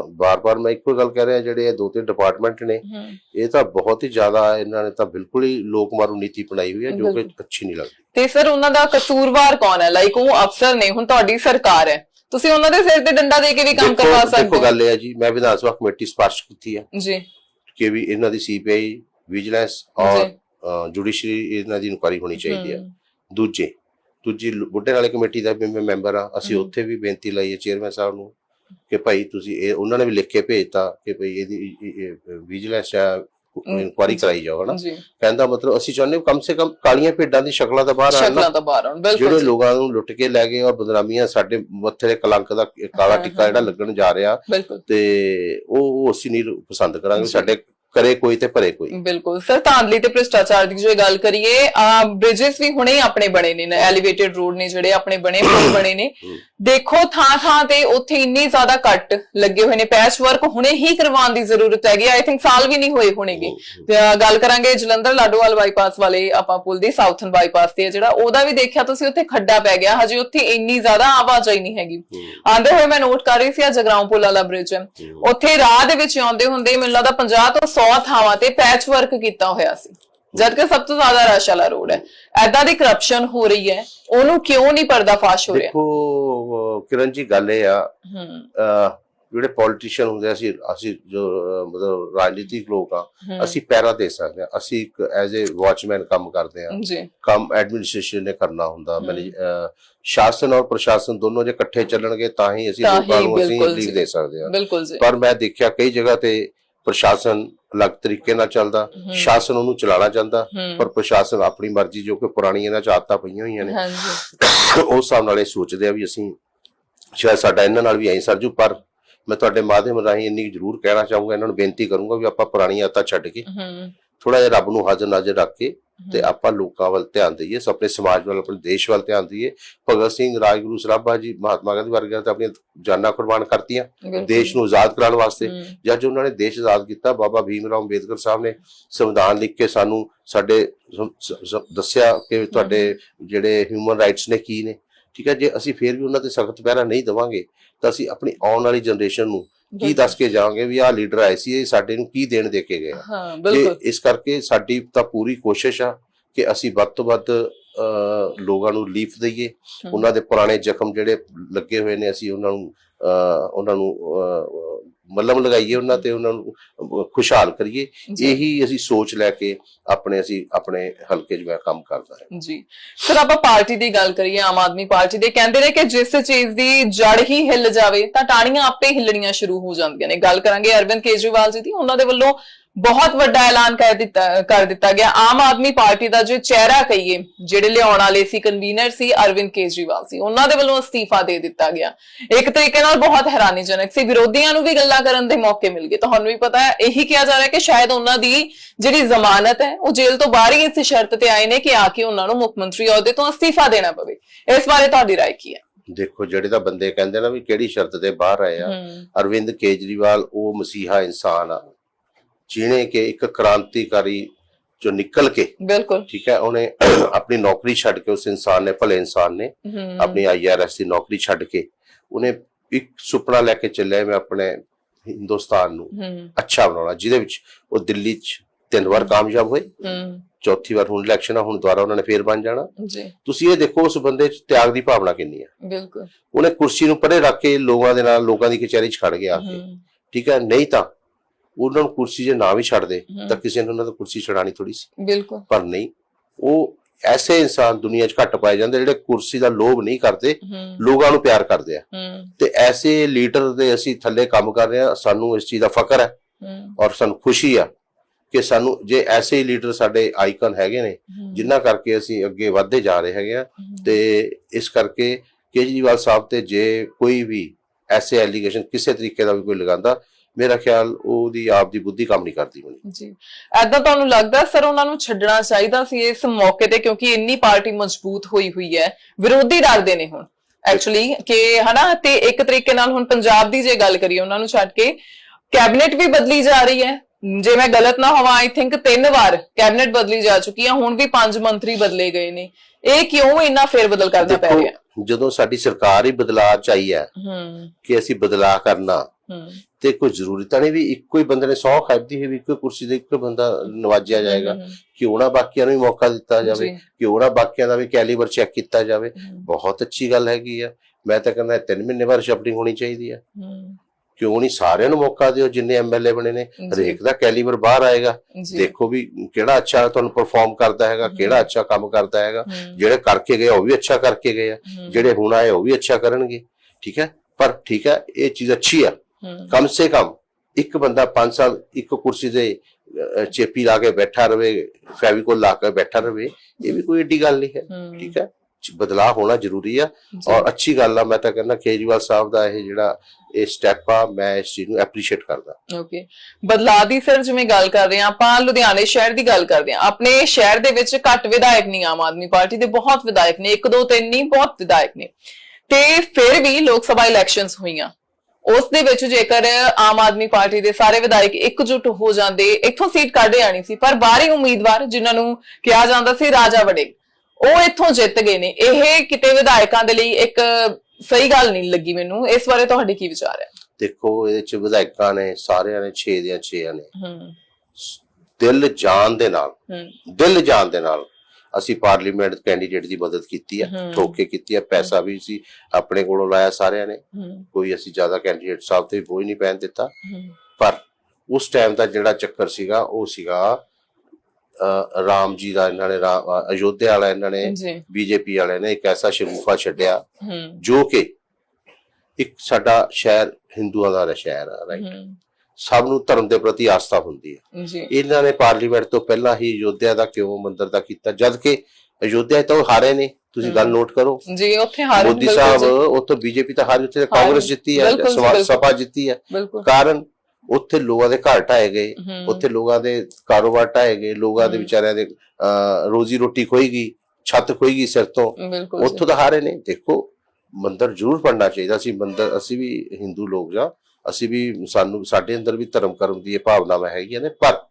ਬਾਰ-ਬਾਰ ਮੈਂ ਇੱਕੋ ਗੱਲ ਕਹਿ ਰਿਹਾ ਜਿਹੜੇ ਇਹ ਦੋ ਤਿੰਨ ਡਿਪਾਰਟਮੈਂਟ ਨੇ ਹੂੰ। ਇਹ ਤਾਂ ਬਹੁਤ ਹੀ ਜ਼ਿਆਦਾ ਇਹਨਾਂ ਨੇ ਤਾਂ ਬਿਲਕੁਲ ਹੀ ਲੋਕ ਮਾਰੂ ਨੀਤੀ ਬਣਾਈ ਹੋਈ ਹੈ ਜੋ ਕਿ। ਅੱਛੀ ਨਹੀਂ ਲੱਗਦੀ। ਤੇ ਸਰ ਉਹਨਾਂ ਦਾ ਕਸੂਰਵਾਰ ਕੌਣ ਹੈ? ਲਾਈਕ ਉਹ ਅਫਸਰ ਨੇ ਹੁਣ ਤੁਹਾਡੀ ਸਰਕਾਰ ਹੈ। ਤੁਸੀਂ ਉਹਨਾਂ ਦੇ ਸਿਰ ਤੇ ਡੰਡਾ ਦੇ ਕੇ ਵੀ ਕੰਮ ਦੇਖੋ- ਕਰਵਾ ਦੇਖੋ ਸਕਦੇ ਗੱਲ ਇਹ ਹੈ ਜੀ ਮੈਂ ਵਿਧਾਨ ਸਭਾ ਕਮੇਟੀ ਸਪਾਰਸ਼ ਕੀਤੀ ਹੈ। ਹੋ ਜੀ। ਕਿ ਵੀ ਇਹਨਾਂ ਦੀ ਸੀਪੀਆਈ ਵਿਜੀਲੈਂਸ ਔਰ ਜੁਡੀਸ਼ਰੀ ਇਹਨਾਂ ਦੀ ਇਨਕੁਆਰੀ ਹੋਣੀ ਚਾਹੀਦੀ ਹੈ। ਦੂਜੇ ਦੂਜੀ ਬੁੱਢੇ ਵਾਲੇ ਕਮੇਟੀ ਦਾ ਵੀ ਮੈਂ ਮੈਂਬਰ ਆ ਅਸੀਂ। ਉੱਥੇ ਵੀ ਬੇਨਤੀ ਲਾਈ ਹੈ ਚੇਅਰਮੈਨ ਸਾਹਿਬ ਨੂੰ। ਕਿ ਭਾਈ ਤੁਸੀਂ ਇਹ ਉਹਨਾਂ ਨੇ ਵੀ ਲਿਖ ਕੇ ਭੇਜਤਾ ਕਿ ਭਾਈ ਇਹਦੀ ਵਿਜੀਲੈਂਸ ਜਾਂ ਇਨਕੁਆਰੀ ਕਰਾਈ ਜਾਓ ਹਨਾ? ਕਹਿੰਦਾ ਮਤਲਬ ਅਸੀਂ ਚਾਹੁੰਦੇ ਕਮ ਸੇ ਕਮ ਕਾਲੀਆਂ ਭੇਡਾਂ ਦੀ ਸ਼ਕਲਾਂ ਤਾਂ ਬਾਹਰ ਆਣ ਸ਼ਕਲਾਂ ਤਾਂ ਬਾਹਰ ਆਉਣ ਬਿਲਕੁਲ ਜਿਹੜੇ ਲੋਕਾਂ ਨੂੰ ਲੁੱਟ ਕੇ ਲੈ ਗਏ ਔਰ ਬਦਨਾਮੀਆਂ ਸਾਡੇ ਮੱਥੇ ਦੇ ਕਲੰਕ ਦਾ ਕਾਲਾ ਟਿੱਕਾ ਜਿਹੜਾ। ਲੱਗਣ ਜਾ ਰਿਹਾ ਤੇ ਉਹ ਅਸੀਂ ਨਹੀਂ ਪਸੰਦ ਕਰਾਂਗੇ। ਸਾਡੇ ਕਰੇ ਕੋਈ ਤੇ ਭਰੇ ਕੋਈ। ਬਿਲਕੁਲ। ਸਰ ਧਾਂਦਲੀ ਤੇ ਭ੍ਰਿਸ਼ਟਾਚਾਰ ਦੀ ਜੇ ਗੱਲ ਕਰੀਏ ਆ ਬ੍ਰਿਜਸ ਵੀ ਹੁਣੇ ਆਪਣੇ ਬਣੇ ਨੇ ਐਲੀਵੇਟਡ ਰੋਡ ਨੇ ਜਿਹੜੇ ਆਪਣੇ ਬਣੇ ਪੁਲ ਬਣੇ ਨੇ। ਦੇਖੋ ਥਾਂ ਥਾਂ ਤੇ ਉੱਥੇ ਇੰਨੀ ਜ਼ਿਆਦਾ ਕੱਟ ਲੱਗੇ ਹੋਏ ਨੇ ਪੈਚ ਵਰਕ ਹੁਣੇ ਹੀ ਕਰਵਾਉਣ ਦੀ ਜ਼ਰੂਰਤ ਹੈਗੀ। ਆਈ ਥਿੰਕ ਸਾਲ ਵੀ ਨਹੀਂ ਹੋਏ ਹੋਣਗੇ। ਗੱਲ ਕਰਾਂਗੇ ਜਲੰਧਰ ਲਾਡੋਵਾਲ ਬਾਈਪਾਸ ਵਾਲੇ ਆਪਾਂ ਪੁਲ ਦੀ ਸਾਊਥਨ ਬਾਈਪਾਸ ਤੇ ਜਿਹੜਾ। ਉਹਦਾ ਵੀ ਦੇਖਿਆ ਤੁਸੀਂ ਉੱਥੇ ਖੱਡਾ ਪੈ ਗਿਆ। ਹਜੇ ਉੱਥੇ ਇੰਨੀ ਜ਼ਿਆਦਾ ਆਵਾਜਾਈ ਨਹੀਂ ਹੈਗੀ। ਆਂਦੇ ਹੋਏ ਮੈਂ ਨੋਟ ਕਰ ਰਹੀ ਸੀ ਆ ਜਗਰਾਉਂ ਪੁਲ ਵਾਲਾ ਬ੍ਰਿਜ ਉੱਥੇ ਰਾਹ ਦੇ ਵਿੱਚ ਆਉਂਦੇ ਹੁੰਦੇ ਮੈਨੂੰ ਲੱਗਦਾ 50 ਤੋਂ 100 ਥਾਵਾਂ ਤੇ ਪੈਚ ਵਰਕ ਕੀਤਾ ਹੋਇਆ ਸੀ। ਜਦ ਕਿ ਸਭ ਤੋਂ ਜ਼ਿਆਦਾ ਰਸ਼ ਵਾਲਾ ਰੋਡ ਹੈ। ਐਦਾਂ ਦੀ ਕਰਪਸ਼ਨ ਹੋ ਰਹੀ ਹੈ। ਉਹਨੂੰ ਕਿਉਂ ਨਹੀਂ ਪਰਦਾਫਾਸ਼ ਹੋ ਰਿਹਾ? ਦੇਖੋ ਕਿਰਨ ਜੀ ਗੱਲ ਇਹ ਆ ਜਿਹੜੇ ਪੋਲੀਟੀਸ਼ੀਅਨ ਹੁੰਦੇ ਆ, ਅਸੀਂ ਅਸੀਂ ਜੋ ਮਤਲਬ ਰਾਜਨੀਤਿਕ ਲੋਕ ਆ ਅਸੀਂ ਪੈਰਾ ਦੇ ਸਕਦੇ ਆ। ਅਸੀਂ ਇੱਕ ਐਜ਼ ਅ ਵਾਚਮੈਨ ਕੰਮ ਕਰਦੇ ਆ। ਜੀ। ਕੰਮ ਐਡਮਿਨਿਸਟ੍ਰੇਸ਼ਨ ਨੇ ਕਰਨਾ ਹੁੰਦਾ। ਸ਼ਾਸਨ ਔਰ ਪ੍ਰਸ਼ਾਸਨ ਦੋਨੋਂ ਜੇ ਇਕੱਠੇ ਚੱਲਣਗੇ ਤਾਂ ਹੀ ਅਸੀਂ ਲੋਕਾਂ ਨੂੰ ਅਸੀਂ ਲੀਡ। ਦੇ ਸਕਦੇ ਆ। ਪਰ ਮੈਂ ਦੇਖਿਆ ਕਈ ਜਗ੍ਹਾ ਤੇ ਪ੍ਰਸ਼ਾਸਨ ਅਲੱਗ ਤਰੀਕੇ ਨਾਲ ਚੱਲਦਾ। ਸ਼ਾਸਨ ਉਹਨੂੰ ਚਲਾਣਾ ਚਾਹੁੰਦਾ ਪਰ ਪ੍ਰਸ਼ਾਸਨ ਆਪਣੀ ਮਰਜ਼ੀ ਜੋ ਕਿ ਪੁਰਾਣੀ ਇਹਨਾਂ ਚ ਆਦਤਾਂ ਪਈਆਂ ਹੋਈਆਂ ਨੇ। ਹਾਂਜੀ। ਉਸ ਹਿਸਾਬ ਨਾਲ ਇਹ ਸੋਚਦੇ ਆ ਵੀ ਅਸੀਂ ਸ਼ਾਇਦ ਸਾਡਾ ਇਹਨਾਂ ਨਾਲ ਵੀ ਐਂ ਸਰਜੂ ਪਰ ਮੈਂ ਤੁਹਾਡੇ ਮਾਧਿਅਮ ਰਾਹੀਂ ਇੰਨੀ ਜ਼ਰੂਰ ਕਹਿਣਾ ਚਾਹੂੰਗਾ ਇਹਨਾਂ ਨੂੰ ਬੇਨਤੀ ਕਰੂੰਗਾ ਵੀ ਆਪਾਂ ਪੁਰਾਣੀ ਆਦਤਾਂ ਛੱਡ ਕੇ ਥੋੜਾ ਜਿਹਾ ਰੱਬ ਨੂੰ ਹਾਜ਼ਰ ਨਾਜ਼ਰ ਰੱਖ ਕੇ ਤੇ ਆਪਾਂ ਲੋਕਾਂ ਵੱਲ ਧਿਆਨ ਦਈਏ ਆਪਣੇ ਸਮਾਜ ਵੱਲ ਆਪਣੇ ਦੇਸ਼ ਵੱਲ ਧਿਆਨ ਦਈਏ। ਭਗਤ ਸਿੰਘ ਰਾਜਗੁਰੂ ਸਰਾਭਾ ਜੀ ਮਹਾਤਮਾ ਗਾਂਧੀ ਵਰਗਿਆਂ ਤਾਂ ਆਪਣੀਆਂ ਜਾਨਾਂ ਕੁਰਬਾਨ ਕਰਤੀਆਂ। ਦੇਸ਼ ਨੂੰ ਆਜ਼ਾਦ ਕਰਾਉਣ ਵਾਸਤੇ। ਜਦ ਜੋ ਉਹਨਾਂ ਨੇ ਦੇਸ਼ ਆਜ਼ਾਦ ਕੀਤਾ ਬਾਬਾ ਭੀਮ ਰਾਓ ਅੰਬੇਦਕਰ ਸਾਹਿਬ ਨੇ ਸੰਵਿਧਾਨ ਲਿਖ ਕੇ ਸਾਨੂੰ ਸਾਡੇ ਦੱਸਿਆ ਕਿ ਤੁਹਾਡੇ ਜਿਹੜੇ ਹਿਊਮਨ ਰਾਈਟਸ ਨੇ ਕੀ ਨੇ। ਠੀਕ ਹੈ ਜੇ ਅਸੀਂ ਫੇਰ ਵੀ ਉਹਨਾਂ ਤੇ ਸਖਤ ਪਹਿਰਾ ਨਹੀਂ ਦਵਾਂਗੇ ਤਾਂ ਅਸੀਂ ਆਪਣੀ ਆਉਣ ਵਾਲੀ ਜਨਰੇਸ਼ਨ ਨੂੰ ਕੀ। ਦੱਸ ਕੇ ਜਾਵਾਂਗੇ ਵੀ ਆਹ ਲੀਡਰ ਆਏ ਸੀ ਇਹ ਸਾਡੇ ਨੂੰ ਕੀ ਦੇਣ ਦੇ ਕੇ ਗਏ ਹਾਂ ਬਿਲਕੁਲ ਇਸ ਕਰਕੇ ਸਾਡੀ ਤਾਂ ਪੂਰੀ ਕੋਸ਼ਿਸ਼ ਆ ਕਿ ਅਸੀਂ ਵੱਧ ਤੋਂ ਵੱਧ ਲੋਕਾਂ ਨੂੰ ਲੀਫ ਦਈਏ। ਉਹਨਾਂ ਦੇ ਪੁਰਾਣੇ ਜ਼ਖਮ ਜਿਹੜੇ ਲੱਗੇ ਹੋਏ ਨੇ ਅਸੀਂ ਉਹਨਾਂ ਨੂੰ ਉਹਨਾਂ ਨੂੰ ਮੱਲਮ ਲਗਾਈਏ ਉਹਨਾਂ ਤੇ ਉਹਨਾਂ ਨੂੰ ਖੁਸ਼ਹਾਲ ਕਰੀਏ। ਇਹੀ ਅਸੀਂ ਸੋਚ ਲੈ ਕੇ ਆਪਣੇ ਅਸੀਂ ਆਪਣੇ ਹਲਕੇ 'ਚ ਮੈਂ ਕੰਮ ਕਰਦਾ ਹਾਂ। ਜੀ। ਸਰ ਆਪਾਂ ਪਾਰਟੀ ਦੀ ਗੱਲ ਕਰੀਏ ਆਮ ਆਦਮੀ ਪਾਰਟੀ ਦੇ। ਕਹਿੰਦੇ ਨੇ ਕਿ ਜਿਸ ਚੀਜ਼ ਦੀ ਜੜ ਹੀ ਹਿੱਲ ਜਾਵੇ ਤਾਂ ਟਾਹਣੀਆਂ ਆਪੇ ਹਿੱਲਣੀਆਂ ਸ਼ੁਰੂ ਹੋ ਜਾਂਦੀਆਂ ਨੇ। ਗੱਲ ਕਰਾਂਗੇ ਅਰਵਿੰਦ ਕੇਜਰੀਵਾਲ ਜੀ ਦੀ। ਉਹਨਾਂ ਦੇ ਵੱਲੋਂ ਬਹੁਤ ਵੱਡਾ ਐਲਾਨ ਕਰ ਦਿੱਤਾ ਕਰ ਦਿੱਤਾ ਗਿਆ ਆਮ ਆਦਮੀ ਪਾਰਟੀ ਦਾ ਜੋ ਚਿਹਰਾ ਕਹੀਏ ਜਿਹੜੇ ਲਿਆਉਣ ਵਾਲੇ ਸੀ ਕਨਵੀਨਰ ਸੀ ਅਰਵਿੰਦ ਕੇਜਰੀਵਾਲ ਸੀ ਉਹਨਾਂ ਦੇ ਵੱਲੋਂ ਅਸਤੀਫਾ ਦੇ ਦਿੱਤਾ ਗਿਆ ਇੱਕ ਤਰੀਕੇ ਨਾਲ ਬਹੁਤ ਹੈਰਾਨੀਜਨਕ ਸੀ ਵਿਰੋਧੀਆਂ ਨੂੰ ਵੀ ਗੱਲਾਂ ਕਰਨ ਦੇ ਮੌਕੇ ਮਿਲ ਗਏ ਤੁਹਾਨੂੰ ਵੀ ਪਤਾ ਹੈ ਇਹੀ ਕਿਹਾ ਜਾ ਰਿਹਾ ਕਿ ਸ਼ਾਇਦ ਉਹਨਾਂ ਦੀ ਜਿਹੜੀ ਜ਼ਮਾਨਤ ਹੈ ਉਹ ਜੇਲ੍ਹ ਤੋਂ ਬਾਹਰ ਹੀ ਇਸ ਸ਼ਰਤ ਤੇ ਆਏ ਨੇ ਕਿ ਆ ਕੇ ਉਹਨਾਂ ਨੂੰ ਮੁੱਖ ਮੰਤਰੀ ਅਹੁਦੇ ਤੋਂ ਅਸਤੀਫਾ ਦੇਣਾ ਪਵੇ ਇਸ ਬਾਰੇ ਤੁਹਾਡੀ رائے ਕੀ ਹੈ ਦੇਖੋ ਜਿਹੜੇ ਤਾਂ ਬੰਦੇ ਕਹਿੰਦੇ ਨਾ ਵੀ ਕਿਹੜੀ ਸ਼ਰਤ ਤੇ ਬਾਹਰ ਆਏ ਆ ਹਮ, ਅਰਵਿੰਦ ਕੇਜਰੀਵਾਲ ਉਹ ਮਸੀਹਾ ਇਨਸਾਨ ਆ ਜਿਹਨੇ ਕਿ ਇੱਕ ਕ੍ਰਾਂਤੀਕਾਰੀ ਜੋ ਨਿਕਲ ਕੇ ਬਿਲਕੁਲ। ਠੀਕ ਹੈ ਉਹਨੇ ਆਪਣੀ ਨੌਕਰੀ ਛੱਡ ਕੇ ਉਸ ਇਨਸਾਨ ਨੇ ਭਲੇ ਇਨਸਾਨ ਨੇ ਆਪਣੀ ਆਈਆਰਐਸ ਦੀ ਨੌਕਰੀ ਛੱਡ ਕੇ ਉਹਨੇ ਇੱਕ ਸੁਪਨਾ ਲੈ ਕੇ ਚੱਲਿਆ ਮੈਂ ਆਪਣੇ ਹਿੰਦੁਸਤਾਨ ਨੂੰ ਅੱਛਾ ਬਣਾਉਣਾ ਜਿਹਦੇ ਵਿੱਚ ਉਹ ਦਿੱਲੀ 'ਚ ਤਿੰਨ ਵਾਰ ਕਾਮਯਾਬ ਹੋਏ ਚੌਥੀ ਵਾਰ ਹੁਣ ਇਲੈਕਸ਼ਨ ਆ ਹੁਣ ਦੁਬਾਰਾ ਉਹਨਾਂ ਨੇ ਫੇਰ ਬਣ ਜਾਣਾ। ਜੀ। ਤੁਸੀਂ ਇਹ ਦੇਖੋ ਉਸ ਬੰਦੇ 'ਚ ਤਿਆਗ ਦੀ ਭਾਵਨਾ ਕਿੰਨੀ ਆ। ਬਿਲਕੁਲ। ਉਹਨੇ ਕੁਰਸੀ ਨੂੰ ਪਰੇ ਰੱਖ ਕੇ ਲੋਕਾਂ ਦੇ ਨਾਲ ਲੋਕਾਂ ਦੀ ਕਚਹਿਰੀ 'ਚ ਖੜ ਗਿਆ ਆ ਕੇ। ਹੂੰ। ਠੀਕ ਹੈ ਨਹੀਂ ਤਾਂ ਉਹਨਾਂ ਨੂੰ ਕੁਰਸੀ ਜੇ ਨਾ ਵੀ ਛੱਡਦੇ। ਤਾਂ ਕਿਸੇ ਨੇ ਉਹਨਾਂ ਤੋਂ ਕੁਰਸੀ ਛਡਾਣੀ ਥੋੜੀ ਸੀ। ਬਿਲਕੁਲ। ਪਰ ਨਹੀਂ ਉਹ ਐਸੇ ਇਨਸਾਨ ਦੁਨੀਆ 'ਚ ਘੱਟ ਪਾਏ ਜਾਂਦੇ ਜਿਹੜੇ ਕੁਰਸੀ ਦਾ ਲੋਭ ਨਹੀਂ ਕਰਦੇ ਲੋਕਾਂ ਨੂੰ ਪਿਆਰ ਕਰਦੇ ਆ। ਤੇ ਐਸੇ ਲੀਡਰ ਦੇ ਅਸੀਂ ਥੱਲੇ ਕੰਮ ਕਰ ਰਹੇ ਆ ਸਾਨੂੰ ਇਸ ਚੀਜ਼ ਦਾ ਫਖਰ ਹੈ ਔਰ ਸਾਨੂੰ ਖੁਸ਼ੀ ਆ ਕਿ ਸਾਨੂੰ ਜੇ ਐਸੇ ਹੀ ਲੀਡਰ ਸਾਡੇ ਆਈਕਨ ਹੈਗੇ ਨੇ ਜਿਨ੍ਹਾਂ ਕਰਕੇ ਅਸੀਂ ਅੱਗੇ ਵਧਦੇ ਜਾ ਰਹੇ ਹੈਗੇ ਆ ਤੇ ਇਸ ਕਰਕੇ ਕੇਜਰੀਵਾਲ ਸਾਹਿਬ ਤੇ ਜੇ ਕੋਈ ਵੀ ਐਸੇ ਐਲੀਗੇਸ਼ਨ ਕਿਸੇ ਤਰੀਕੇ ਦਾ ਵੀ ਕੋਈ ਲਗਾਉਂਦਾ ਮੇਰਾ ਖਿਆਲ ਉਹਦੀ ਆਪ ਦੀ ਬੁੱਧੀ ਕੰਮ ਨਹੀਂ ਕਰਦੀ ਹੋਣੀ। ਜੀ। ਐਦਾਂ ਤੁਹਾਨੂੰ ਲੱਗਦਾ ਸਰ ਉਹਨਾਂ ਨੂੰ ਛੱਡਣਾ ਚਾਹੀਦਾ ਸੀ ਇਸ ਮੌਕੇ ਤੇ ਕਿਉਂਕਿ ਇੰਨੀ ਪਾਰਟੀ ਮਜ਼ਬੂਤ ਹੋਈ ਹੋਈ ਹੈ ਵਿਰੋਧੀ ਡਰਦੇ ਨੇ ਹੁਣ। ਐਕਚੁਅਲੀ ਕਿ ਹਨਾ ਤੇ ਇੱਕ ਤਰੀਕੇ ਨਾਲ ਹੁਣ ਪੰਜਾਬ ਦੀ ਜੇ ਗੱਲ ਕਰੀਏ ਉਹਨਾਂ ਨੂੰ ਛੱਡ ਕੇ ਕੈਬਨਿਟ ਵੀ ਬਦਲੀ ਜਾ ਰਹੀ ਹੈ। ਜੇ ਮੈਂ ਗਲਤ ਨਾ ਹੋਵਾਂ ਆਈ ਥਿੰਕ ਤਿੰਨ ਵਾਰ ਕੈਬਨਿਟ ਬਦਲੀ ਜਾ ਚੁੱਕੀ ਹੈ ਹੁਣ ਵੀ ਪੰਜ ਮੰਤਰੀ ਬਦਲੇ ਗਏ ਨੇ। ਇਹ ਕਿਉਂ ਇੰਨਾ ਫੇਰ ਬਦਲ ਕਰਨਾ ਪੈ ਰਿਹਾ? ਜਦੋਂ ਸਾਡੀ ਸਰਕਾਰ ਹੀ ਬਦਲਾਅ ਚਾਹੀ ਹੈ। ਕਿ ਅਸੀਂ ਬਦਲਾਅ ਕਰਨਾ ਤੇ ਕੋਈ ਜ਼ਰੂਰੀ ਤਾਂ ਨਹੀਂ ਵੀ ਇੱਕੋ ਹੀ ਬੰਦੇ ਨੇ ਸੌ ਖਾਦੀ ਹੈ ਵੀ ਇੱਕੋ ਕੁਰਸੀ ਦੇ ਇੱਕੋ ਬੰਦਾ ਨਵਾਜਿਆ ਜਾਏਗਾ। ਕਿਉਂ ਨਾ ਬਾਕੀਆਂ ਨੂੰ ਵੀ ਮੌਕਾ ਦਿੱਤਾ ਜਾਵੇ। ਕਿਉਂ ਨਾ ਬਾਕੀਆਂ ਦਾ ਵੀ ਕੈਲੀਬਰ ਚੈੱਕ ਕੀਤਾ ਜਾਵੇ। ਬਹੁਤ ਅੱਛੀ ਗੱਲ ਹੈਗੀ ਆ। ਮੈਂ ਤਾਂ ਕਹਿੰਦਾ ਤਿੰਨ ਮਹੀਨੇ ਬਾਅਦ ਸ਼ਫਟਿੰਗ ਹੋਣੀ ਚਾਹੀਦੀ ਆ। ਕਿਉਂ ਨਹੀਂ ਸਾਰਿਆਂ ਨੂੰ ਮੌਕਾ ਦਿਓ ਜਿੰਨੇ ਐਮਐਲਏ ਬਣੇ ਨੇ। ਹਰੇਕ ਦਾ ਕੈਲੀਬਰ ਬਾਹਰ ਆਏਗਾ। ਦੇਖੋ ਵੀ ਕਿਹੜਾ ਅੱਛਾ ਤੁਹਾਨੂੰ ਪਰਫਾਰਮ ਕਰਦਾ ਹੈਗਾ ਕਿਹੜਾ ਅੱਛਾ ਕੰਮ ਕਰਦਾ ਹੈਗਾ। ਜਿਹੜੇ ਕਰਕੇ ਗਏ ਉਹ ਵੀ ਅੱਛਾ ਕਰਕੇ ਗਏ ਆ। ਜਿਹੜੇ ਹੁਣ ਆਏ ਉਹ ਵੀ ਅੱਛਾ ਕਰਨਗੇ। ਠੀਕ ਹੈ? ਪਰ ਠੀਕ ਹੈ ਇਹ ਚੀਜ਼ ਅੱਛੀ ਆ। ਕਮ ਸੇ ਕਮ ਇੱਕ ਬੰਦਾ 5 ਸਾਲ ਇੱਕ ਕੁਰਸੀ ਤੇ ਅਹ, ਚੇਪੀ ਲਾ ਕੇ ਬੈਠਾ ਰਵੇ ਫੈਵੀਕੋਲ ਲਾ ਕੇ ਬੈਠਾ ਰਵੇ ਇਹ ਵੀ ਕੋਈ ਏਡੀ ਗੱਲ ਨਹੀਂ ਹੈ। ਠੀਕ ਹੈ? ਬਦਲਾਅ ਹੋਣਾ ਜ਼ਰੂਰੀ ਆ। ਔਰ ਅੱਛੀ ਗੱਲ ਆ ਮੈਂ ਤਾਂ ਕਹਿੰਦਾ ਕੇਜਰੀਵਾਲ ਸਾਹਿਬ ਦਾ ਇਹ ਜਿਹੜਾ ਇਹ ਸਟੈਪ ਆ ਮੈਂ ਇਸ ਚੀਜ਼ ਨੂੰ ਐਪਰੀਸ਼ੀਏਟ ਕਰਦਾ। ਓਕੇ ਬਦਲਾਅ ਦੀ ਸਰ ਜਿਵੇਂ ਗੱਲ ਕਰ ਰਹੇ ਹਾਂ ਆਪਾਂ ਲੁਧਿਆਣੇ ਸ਼ਹਿਰ ਦੀ ਗੱਲ ਕਰਦੇ ਹਾਂ। ਆਪਣੇ ਸ਼ਹਿਰ ਦੇ ਵਿੱਚ ਘੱਟ ਵਿਧਾਇਕ ਨਹੀਂ ਆਮ ਆਦਮੀ ਪਾਰਟੀ ਦੇ ਬਹੁਤ ਵਿਧਾਇਕ ਨੇ। ਇੱਕ ਦੋ ਤਿੰਨ ਨਹੀਂ ਬਹੁਤ ਵਿਧਾਇਕ ਨੇ। ਤੇ ਫਿਰ ਵੀ ਲੋਕ ਸਭਾ ਇਲੈਕਸ਼ਨਸ ਹੋਈਆਂ। ਉਸ ਦੇ ਵਿੱਚ ਜੇਕਰ ਆਮ ਆਦਮੀ ਪਾਰਟੀ ਦੇ ਸਾਰੇ ਵਿਧਾਇਕ ਇਕਜੁੱਟ ਹੋ ਜਾਂਦੇ ਇੱਥੋਂ ਸੀਟ ਕੱਢ ਆਣੀ ਸੀ ਪਰ ਬਾਹਰੀ ਉਮੀਦਵਾਰ ਜਿਨ੍ਹਾਂ ਨੂੰ ਕਿਹਾ ਜਾਂਦਾ ਸੀ ਰਾਜਾ ਵੜੇ ਉਹ ਇੱਥੋਂ ਜਿੱਤ ਗਏ ਨੇ। ਇਹ ਕਿਤੇ ਵਿਧਾਇਕਾਂ ਦੇ ਲਈ ਇੱਕ ਸਹੀ ਗੱਲ ਨਹੀਂ ਲੱਗੀ ਮੈਨੂੰ। ਇਸ ਬਾਰੇ ਤੁਹਾਡੇ ਕੀ ਵਿਚਾਰ ਹੈ? ਦੇਖੋ ਇਹਦੇ ਚ ਵਿਧਾਇਕਾਂ ਨੇ ਸਾਰਿਆਂ ਨੇ 6 ਦੀਆਂ 6 ਨੇ। ਹੂੰ। ਦਿਲ ਜਾਨ ਦੇ ਨਾਲ ਦਿਲ ਜਾਨ ਦੇ ਨਾਲ ਅਸੀਂ ਪਾਰਲੀਮੈਂਟ ਕੈਂਡੀਡੇਟ ਦੀ ਮਦਦ ਕੀਤੀ ਹਮ। ਠੋਕ ਕੀਤੀ ਹੈ ਪੈਸਾ ਵੀ ਸੀ ਆਪਣੇ ਕੋਲੋਂ ਲਾਇਆ ਸਾਰਿਆਂ ਨੇ। ਕੋਈ ਅਸੀਂ ਜ਼ਿਆਦਾ ਕੈਂਡੀਡੇਟ ਸਾਹਿਬ ਤੇ ਬੋਝ ਨਹੀਂ ਪੈਣ ਦਿੱਤਾ। ਪਰ ਉਸ ਟਾਈਮ ਦਾ ਜਿਹੜਾ ਚੱਕਰ ਸੀਗਾ ਉਹ ਸੀਗਾ ਰਾਮ ਜੀ ਦਾ ਇਹਨਾਂ ਨੇ ਅਯੋਧਿਆ ਵਾਲਾ ਇਹਨਾਂ ਨੇ ਬੀਜੇਪੀ ਵਾਲਿਆਂ ਨੇ ਇੱਕ ਐਸਾ ਸ਼ਗੂਫਾ ਛੱਡਿਆ ਜੋ ਕਿ ਇੱਕ ਸਾਡਾ ਸ਼ਹਿਰ ਹਿੰਦੂਆਂ ਦਾ ਸ਼ਹਿਰ ਹੈ। ਰਾਈਟ ਸਭ ਨੂੰ ਧਰਮ ਦੇ ਪ੍ਰਤੀ ਆਸਥਾ ਹੁੰਦੀ ਹੈ। ਜੀ। ਇਹਨਾਂ ਨੇ ਪਾਰਲੀਮੈਂਟ ਤੋਂ ਪਹਿਲਾਂ ਹੀ ਅਯੋਧਿਆ ਦਾ ਕਿਉਂ ਮੰਦਿਰ ਦਾ ਕੀਤਾ? ਜਦ ਕਿ ਅਯੋਧਿਆ ਤਾਂ ਉਹ ਹਾਰੇ ਨੇ ਤੁਸੀਂ ਗੱਲ ਨੋਟ ਕਰੋ। ਜੀ ਉੱਥੇ ਹਾਰ ਮੋਦੀ ਸਾਹਿਬ ਉੱਥੋਂ ਬੀਜੇਪੀ ਤਾਂ ਹਾਰੀ ਉੱਥੇ ਕਾਂਗਰਸ ਜਿੱਤੀ ਹੈ। ਸਭਾ ਜਿੱਤੀ ਹੈ। ਕਾਰਨ ਉੱਥੇ ਲੋਕਾਂ ਦੇ ਘਰ ਢਾਏ ਗਏ। ਉੱਥੇ ਲੋਕਾਂ ਦੇ ਕਾਰੋਬਾਰ ਢਾਏ ਗਏ। ਲੋਕਾਂ ਦੇ। ਵਿਚਾਰਿਆਂ ਦੇ ਰੋਜ਼ੀ ਰੋਟੀ ਖੋਈ ਗਈ ਛੱਤ ਖੋਈ ਗਈ ਸਿਰ ਤੋਂ। ਉੱਥੋਂ ਤਾਂ ਹਾਰੇ ਨੇ। ਦੇਖੋ ਮੰਦਰ ਜ਼ਰੂਰ ਪੜਨਾ ਚਾਹੀਦਾ ਸੀ। ਮੰਦਰ ਅਸੀਂ ਵੀ ਹਿੰਦੂ ਲੋਕ ਜਾਂ ਅਸੀਂ ਵੀ ਸਾਨੂੰ ਸਾਡੇ ਅੰਦਰ ਵੀ ਧਰਮ ਕਰਮ ਦੀ ਇਹ ਭਾਵਨਾਵਾਂ ਹੈਗੀਆਂ ਨੇ ਪਰ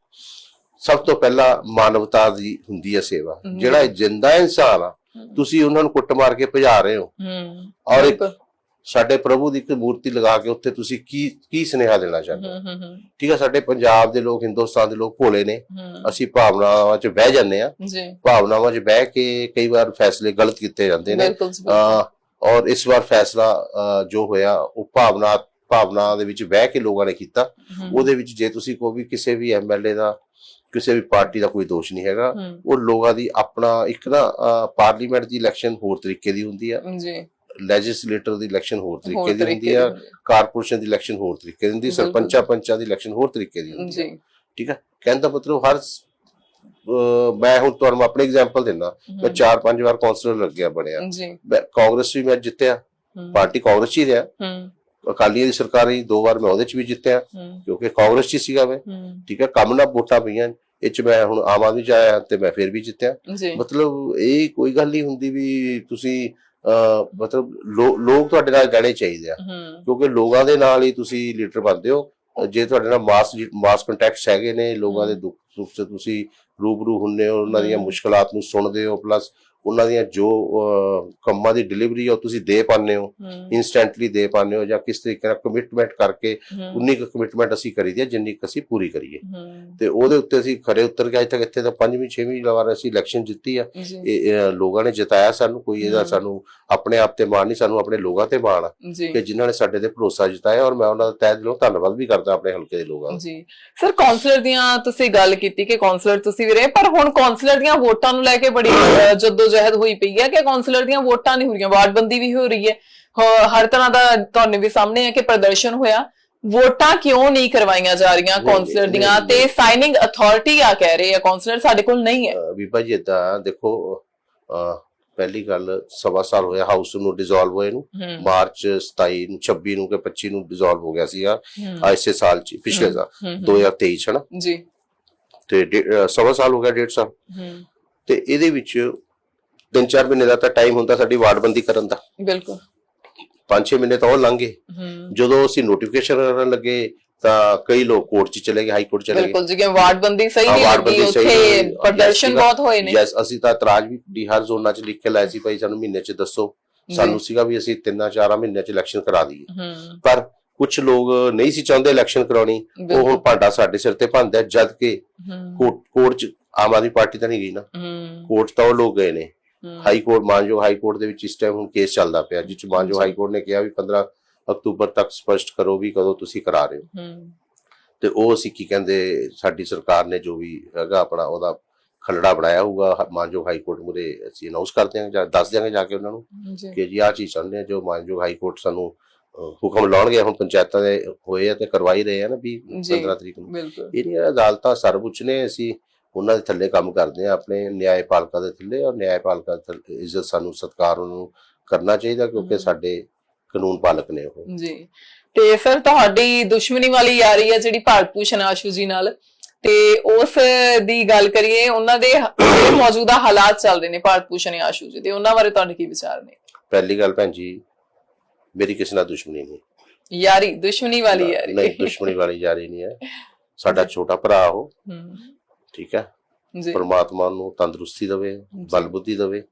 ਸਭ ਤੋਂ ਪਹਿਲਾਂ ਮਾਨਵਤਾ ਦੀ ਹੁੰਦੀ ਹੈ ਸੇਵਾ। ਜਿਹੜਾ ਜਿੰਦਾ ਇਨਸਾਨ ਆ ਤੁਸੀਂ ਉਹਨਾਂ ਨੂੰ ਕੁੱਟ ਮਾਰ ਕੇ ਭਜਾ ਰਹੇ ਹੋ। ਔਰ ਇੱਕ। ਸਾਡੇ ਪ੍ਰਭੂ ਦੀ ਇੱਕ ਮੂਰਤੀ ਲਗਾ ਕੇ ਉੱਥੇ ਤੁਸੀਂ ਕੀ ਕੀ ਸੁਨੇਹਾ ਦੇਣਾ ਚਾਹੁੰਦੇ ਹੋ? ਠੀਕ ਹੈ ਸਾਡੇ ਪੰਜਾਬ ਦੇ ਲੋਕ ਹਿੰਦੁਸਤਾਨ ਦੇ ਲੋਕ ਭੋਲੇ ਨੇ। ਅਸੀਂ ਭਾਵਨਾਵਾਂ 'ਚ ਬਹਿ ਜਾਂਦੇ ਆ ਭਾਵਨਾਵਾਂ 'ਚ ਬਹਿ ਕੇ ਕਈ ਵਾਰ ਫੈਸਲੇ ਗਲਤ ਕੀਤੇ ਜਾਂਦੇ ਨੇ। ਔਰ ਇਸ ਵਾਰ ਫੈਸਲਾ ਜੋ ਹੋਇਆ ਉਹ ਭਾਵਨਾ ਭਾਵਨਾ ਦੇ ਵਿੱਚ ਬਹਿ ਕੇ ਲੋਕਾਂ ਨੇ ਕੀਤਾ। ਉਹਦੇ ਵਿੱਚ ਜੇ ਤੁਸੀਂ ਕਹੋ ਵੀ ਕਿਸੇ ਵੀ ਐਮਐਲਏ ਦਾ ਕਿਸੇ ਵੀ ਪਾਰਟੀ ਦਾ ਕੋਈ ਦੋਸ਼ ਨਹੀਂ ਹੈਗਾ ਉਹ ਲੋਕਾਂ ਦੀ ਆਪਣਾ ਇੱਕ ਨਾ ਪਾਰਲੀਮੈਂਟ ਦੀ ਇਲੈਕਸ਼ਨ ਹੋਰ ਤਰੀਕੇ ਦੀ ਹੁੰਦੀ ਆ। ਜੀ। ਲੈਜਿਸਲੇਟਰ ਦੀ ਇਲੈਕਸ਼ਨ ਹੋਰ ਤਰੀਕੇ ਦੀ ਹੁੰਦੀ ਆ। ਕਾਰਪੋਰੇਸ਼ਨ ਦੀ ਇਲੈਕਸ਼ਨ ਹੋਰ ਤਰੀਕੇ ਦੀ ਹੁੰਦੀ। ਸਰਪੰਚਾਂ ਪੰਚਾਂ ਦੀ ਇਲੈਕਸ਼ਨ ਹੋਰ ਤਰੀਕੇ ਦੀ। ਹੁੰਦੀ ਆ। ਜੀ। ਠੀਕ ਹੈ ਕਹਿਣ ਦਾ ਮਤਲਬ ਹਰ ਮੈਂ ਹੁਣ ਤੁਹਾਨੂੰ ਆਪਣੀ ਐਗਜ਼ਾਮਪਲ ਦਿੰਦਾ। ਮੈਂ ਹੂੰ, ਚਾਰ ਪੰਜ ਵਾਰ ਕਾਉਂਸਲਰ ਲੱਗਿਆ ਬਣਿਆ। ਜੀ। ਕਾਂਗਰਸ ਵੀ ਮੈਂ ਜਿੱਤਿਆ। ਪਾਰਟੀ ਕਾਂਗਰਸ ਹੀ ਰਿਹਾ। ਹੂੰ। ਅਕਾਲੀਆਂ ਦੀ ਸਰਕਾਰ ਰਹੀ ਦੋ ਵਾਰ ਮੈਂ ਉਹਦੇ 'ਚ ਵੀ ਜਿੱਤਿਆ ਕਿਉਂਕਿ ਕਾਂਗਰਸ 'ਚ ਸੀਗਾ ਮੈਂ। ਠੀਕ ਹੈ ਕੰਮ ਨਾਲ ਵੋਟਾਂ ਪਈਆਂ ਇਹ 'ਚ ਮੈਂ ਹੁਣ ਆਮ ਆਦਮੀ 'ਚ ਆਇਆ ਤੇ ਮੈਂ ਫਿਰ ਵੀ ਜਿੱਤਿਆ। ਮਤਲਬ ਇਹ ਕੋਈ ਗੱਲ ਨਹੀਂ ਹੁੰਦੀ ਵੀ ਤੁਸੀਂ ਮਤਲਬ ਲੋਕ ਤੁਹਾਡੇ ਨਾਲ ਰਹਿਣੇ ਚਾਹੀਦੇ ਆ। ਕਿਉਂਕਿ ਲੋਕਾਂ ਦੇ ਨਾਲ ਹੀ ਤੁਸੀਂ ਲੀਡਰ ਬਣਦੇ ਹੋ। ਜੇ ਤੁਹਾਡੇ ਨਾਲ ਮਾਸ ਮਾਸ ਕੰਟੈਕਟਸ ਹੈਗੇ ਨੇ ਲੋਕਾਂ ਦੇ ਦੁੱਖ ਰੂਪ ਸੇ ਤੁਸੀਂ ਰੂਬਰੂ ਹੁੰਦੇ ਹੋ ਉਹਨਾਂ ਦੀਆਂ। ਮੁਸ਼ਕਲਾਂ ਨੂੰ ਸੁਣਦੇ ਹੋ ਪਲੱਸ ਉਹਨਾਂ ਦੀਆਂ ਜੋ ਕੰਮਾਂ ਦੀ ਡਿਲੀਵਰੀ ਉਹ ਤੁਸੀਂ ਦੇ ਪਾਉਂਦੇ ਹੋ ਇਨਸਟੈਂਟਲੀ ਦੇ ਪਾਉਂਦੇ ਹੋ ਜਾਂ ਕਿਸ ਤਰੀਕੇ ਨਾਲ ਕਮਿਟਮੈਂਟ ਕਰਕੇ ਉਨੀ ਕੁ ਕਮਿਟਮੈਂਟ ਅਸੀਂ ਕਰੀਦੀ ਹੈ ਜਿੰਨੀ ਕੁ ਅਸੀਂ ਪੂਰੀ ਕਰੀਏ ਤੇ ਉਹਦੇ ਉੱਤੇ ਅਸੀਂ ਖਰੇ ਉਤਰ ਕੇ ਅੱਜ ਤੱਕ ਇੱਥੇ ਤਾਂ ਪੰਜਵੀਂ ਛੇਵੀਂ ਵਾਰ ਅਸੀਂ ਇਲੈਕਸ਼ਨ ਜਿੱਤੀ ਆ। ਲੋਕਾਂ ਨੇ ਜਿਤਾਇਆ ਸਾਨੂੰ ਕੋਈ ਇਹਦਾ। ਸਾਨੂੰ ਆਪਣੇ ਆਪ ਤੇ ਮਾਣ ਨਹੀਂ ਸਾਨੂੰ ਆਪਣੇ ਲੋਕਾਂ ਤੇ ਮਾਣ ਆ ਕਿ ਜਿਨ੍ਹਾਂ ਨੇ ਸਾਡੇ ਤੇ ਭਰੋਸਾ ਜਿਤਾਇਆ ਔਰ ਮੈਂ ਉਹਨਾਂ ਦਾ ਤਹਿ ਦਿਲੋਂ ਧੰਨਵਾਦ ਵੀ ਕਰਦਾ ਆਪਣੇ ਹਲਕੇ ਦੇ ਲੋਕਾਂ ਦਾ। ਜੀ। ਸਰ ਕਾਉਂਸਲਰ ਦੀਆਂ ਤੁਸੀਂ ਗੱਲ ਕੀਤੀ ਕਿ ਕਾਉਂਸਲਰ ਤੁਸੀਂ ਵੀ ਰਹੇ ਪਰ ਹੁਣ ਕਾਉਂਸਲਰ ਦੀਆਂ ਵੋਟਾਂ ਨੂੰ ਲੈ ਕੇ ਬੜੀ ਅਹ, ਜੱਦੋ-ਜਹਿਦ ਹੋਈ ਪਈ ਹੈ ਕਿ ਕਾਉਂਸਲਰ ਦੀਆਂ ਵੋਟਾਂ ਨਹੀਂ ਹੋ ਰਹੀਆਂ ਵਾਰਡਬੰਦੀ ਵੀ ਹੋ ਰਹੀ ਹੈ। ਹ- ਹਰ ਤਰ੍ਹਾਂ ਦਾ ਤੁਹਾਨੂੰ ਵੀ ਸਾਹਮਣੇ ਹੈ ਕਿ ਪ੍ਰਦਰਸ਼ਨ ਹੋਇਆ। ਵੋਟਾਂ ਕਿਉਂ ਨਹੀਂ ਕਰਵਾਈਆਂ ਜਾ ਰਹੀਆਂ ਕਾਉਂਸਲਰ ਦੀਆਂ? ਤੇ। ਸਾਈਨਿੰਗ ਅਥਾਰਟੀ ਆ ਕਹਿ ਰਹੇ ਆ ਕਾਉਂਸਲਰ ਸਾਡੇ ਕੋਲ ਨਹੀਂ ਹੈ। ਬੀਬਾ ਜੀ ਏਦਾਂ ਦੇਖੋ ਪਹਿਲੀ ਗੱਲ ਸਵਾ ਸਾਲ ਹੋਇਆ ਹਾਊਸ ਨੂੰ ਡਿਸੋਲਵ ਹੋਏ ਨੂੰ। ਹੂੰ। ਮਾਰਚ 27 ਨੂੰ 26 ਨੂੰ ਕਿ 25 ਨੂੰ ਡਿਸੋਲਵ ਹੋ ਗਿਆ ਸੀਗਾ। ਹੂੰ, ਐਸੇ ਸਾਲ ਚ ਪਿਛਲੇ ਸਾਲ ਹੂੰ, 2023 ਚ ਨਾ ਜੀ। ਤੇ ਸਵਾ ਸਾਲ ਹੋ ਗਿਆ ਡੇਢ ਸਾਲ। ਹੂੰ। ਤੇ ਇਹਦੇ ਵਿੱਚ ਤਿੰਨ ਚਾਰ ਮਹੀਨੇ ਦਾ ਤਾਂ ਟਾਈਮ ਹੁੰਦਾ ਸਾਡੀ ਵਾਰਡਬੰਦੀ ਕਰਨ ਦਾ। ਬਿਲਕੁਲ। ਪੰਜ ਛੇ ਮਹੀਨੇ ਤਾਂ ਉਹ ਲੰਘ ਜਦੋਂ ਅਸੀਂ ਨੋਟੀਫਿਕੇਸ਼ਨ ਕਰਨ ਲੱਗੇ ਤਾਂ ਕਈ ਲੋਕ ਕੋਰਟ 'ਚ ਚਲੇ ਗਏ ਹਾਈ ਕੋਰਟ ਚਲੇ ਗਏ। ਬਿਲਕੁਲ ਜੀ ਕਿ ਵਾਰਡਬੰਦੀ ਸਹੀ ਨਹੀਂ ਲੱਗੀ ਉੱਥੇ। ਪ੍ਰਦਰਸ਼ਨ ਬਹੁਤ ਹੋਏ ਨੇ। ਯੈਸ ਅਸੀਂ ਤਾਂ ਇਤਰਾਜ਼ ਵੀ ਡੀ ਹਰ ਜ਼ੋਨਾਂ 'ਚ ਲਿਖ ਕੇ ਲਾਇਆ ਸੀ ਭਾਈ ਸਾਨੂੰ ਮਹੀਨੇ 'ਚ ਦੱਸੋ। ਸਾਨੂੰ ਸੀਗਾ ਵੀ ਅਸੀਂ ਤਿੰਨਾਂ ਚਾਰਾਂ ਮਹੀਨਿਆਂ 'ਚ ਇਲੈਕਸ਼ਨ ਕਰਾ ਦਈਏ। ਪਰ ਕੁਝ ਲੋਕ ਨਹੀਂ ਸੀ ਚਾਹੁੰਦੇ ਇਲੈਕਸ਼ਨ ਕਰਾਉਣੀ। ਉਹ ਭਾਂਡਾ ਸਾਡੇ ਸਿਰ ਤੇ ਭੰਦਾ ਜਦ ਕਿ ਕੋਰਟ 'ਚ ਆਮ ਆਦਮੀ ਪਾਰਟੀ ਤਾਂ ਨਹੀਂ ਗਈ ਨਾ। ਕੋਰਟ ਤਾਂ ਉਹ ਲੋਕ ਗਏ ਨੇ। ਹਾਈ ਕੋਰਟ ਮਾਨਜੋ ਹਾਈ ਕੋਰਟ ਦੇ ਵਿੱਚ ਇਸ ਟਾਈਮ ਹੁਣ ਕੇਸ ਚੱਲਦਾ ਪਿਆ ਜਿਸ ਮਾਨਜੋ। ਹਾਈ ਕੋਰਟ ਨੇ ਕਿਹਾ ਵੀ 15 ਅਕਤੂਬਰ ਤੱਕ ਸਪਸ਼ਟ ਕਰੋ ਵੀ ਕਦੋਂ ਤੁਸੀਂ ਕਰਾ ਰਹੇ ਹੋ। ਤੇ ਉਹ ਅਸੀਂ ਕੀ ਕਹਿੰਦੇ ਸਾਡੀ ਸਰਕਾਰ ਨੇ ਜੋ ਵੀ ਹੈਗਾ ਆਪਣਾ ਉਹਦਾ ਖਲੜਾ ਬਣਾਇਆ ਹੋਊਗਾ ਮਾਨਜੋ ਹਾਈ ਕੋਰਟ ਮੁਰੇ ਅਸੀਂ ਅਨਾਉਂਸ ਕਰ ਦਿਆਂਗੇ ਜਾਂ ਦੱਸ ਦਿਆਂਗੇ ਜਾ ਕੇ ਉਹਨਾਂ ਨੂੰ ਕਿ ਜੀ ਆਹ ਚੀਜ਼ ਚਾਹੁੰਦੇ ਆ ਜੋ ਮਾਨਜੋ ਹਾਈ ਕੋਰਟ ਸਾਨੂੰ ਹੁਕਮ ਲਾਉਣਗੇ ਹੁਣ ਪੰਚਾਇਤਾਂ ਦੇ ਹੋਏ ਆ ਤੇ ਕਰਵਾਈ ਰਹੇ ਆ ਨਾ ਵੀ ਜੀ। 15 ਤਰੀਕ ਨੂੰ। ਬਿਲਕੁਲ। ਇਹਨੀਆਂ ਅਦਾਲਤਾਂ ਸਰਵਉੱਚ ਨੇ ਅਸੀਂ ਉਹਨਾਂ ਦੇ ਥੱਲੇ ਕੰਮ ਕਰਦੇ ਆ ਆਪਣੇ ਨਿਆਂਪਾਲਕਾ ਦੇ ਥੱਲੇ ਔਰ ਨਿਆਂਪਾਲਕਾ ਦੀ ਥੱਲੇ ਇੱਜ਼ਤ ਸਾਨੂੰ ਸਤਿਕਾਰ ਉਹਨੂੰ ਕਰਨਾ ਚਾਹੀਦਾ ਕਿਉਂਕਿ। ਸਾਡੇ ਕਾਨੂੰਨ ਪਾਲਕ ਨੇ ਉਹ। ਜੀ। ਤੇ ਸਰ ਤੁਹਾਡੀ ਦੁਸ਼ਮਣੀ ਵਾਲੀ ਯਾਰੀ ਹੈ ਜਿਹੜੀ ਭਾਰਤ ਭੂਸ਼ਣ ਆਸ਼ੂ ਜੀ ਨਾਲ। ਤੇ ਉਸ ਦੀ ਗੱਲ ਕਰੀਏ ਉਹਨਾਂ ਦੇ ਮੌਜੂਦਾ ਹਾਲਾਤ ਚੱਲ ਰਹੇ ਨੇ ਭਾਰਤ ਭੂਸ਼ਣ ਆਸ਼ੂ ਜੀ ਤੇ ਉਹਨਾਂ ਬਾਰੇ ਤੁਹਾਡੇ ਕੀ ਵਿਚਾਰ ਨੇ? ਪਹਿਲੀ ਗੱਲ ਭੈਣ ਜੀ ਮੇਰੀ ਕਿਸੇ ਨਾਲ ਦੁਸ਼ਮਣੀ ਨਹੀਂ। ਯਾਰੀ ਦੁਸ਼ਮਣੀ ਵਾਲੀ ਯਾਰੀ। ਨਹੀਂ ਦੁਸ਼ਮਣੀ ਵਾਲੀ ਯਾਰੀ ਨਹੀਂ ਹੈ। ਸਾਡਾ ਛੋਟਾ ਭਰਾ ਉਹ। ਹੂੰ, ਠੀਕ ਹੈ? ਜੀ। ਪਰਮਾਤਮਾ ਨੂੰ ਤੰਦਰੁਸਤੀ ਦੇਵੇ ਬਲ ਬੁੱਧੀ ਦੇਵੇ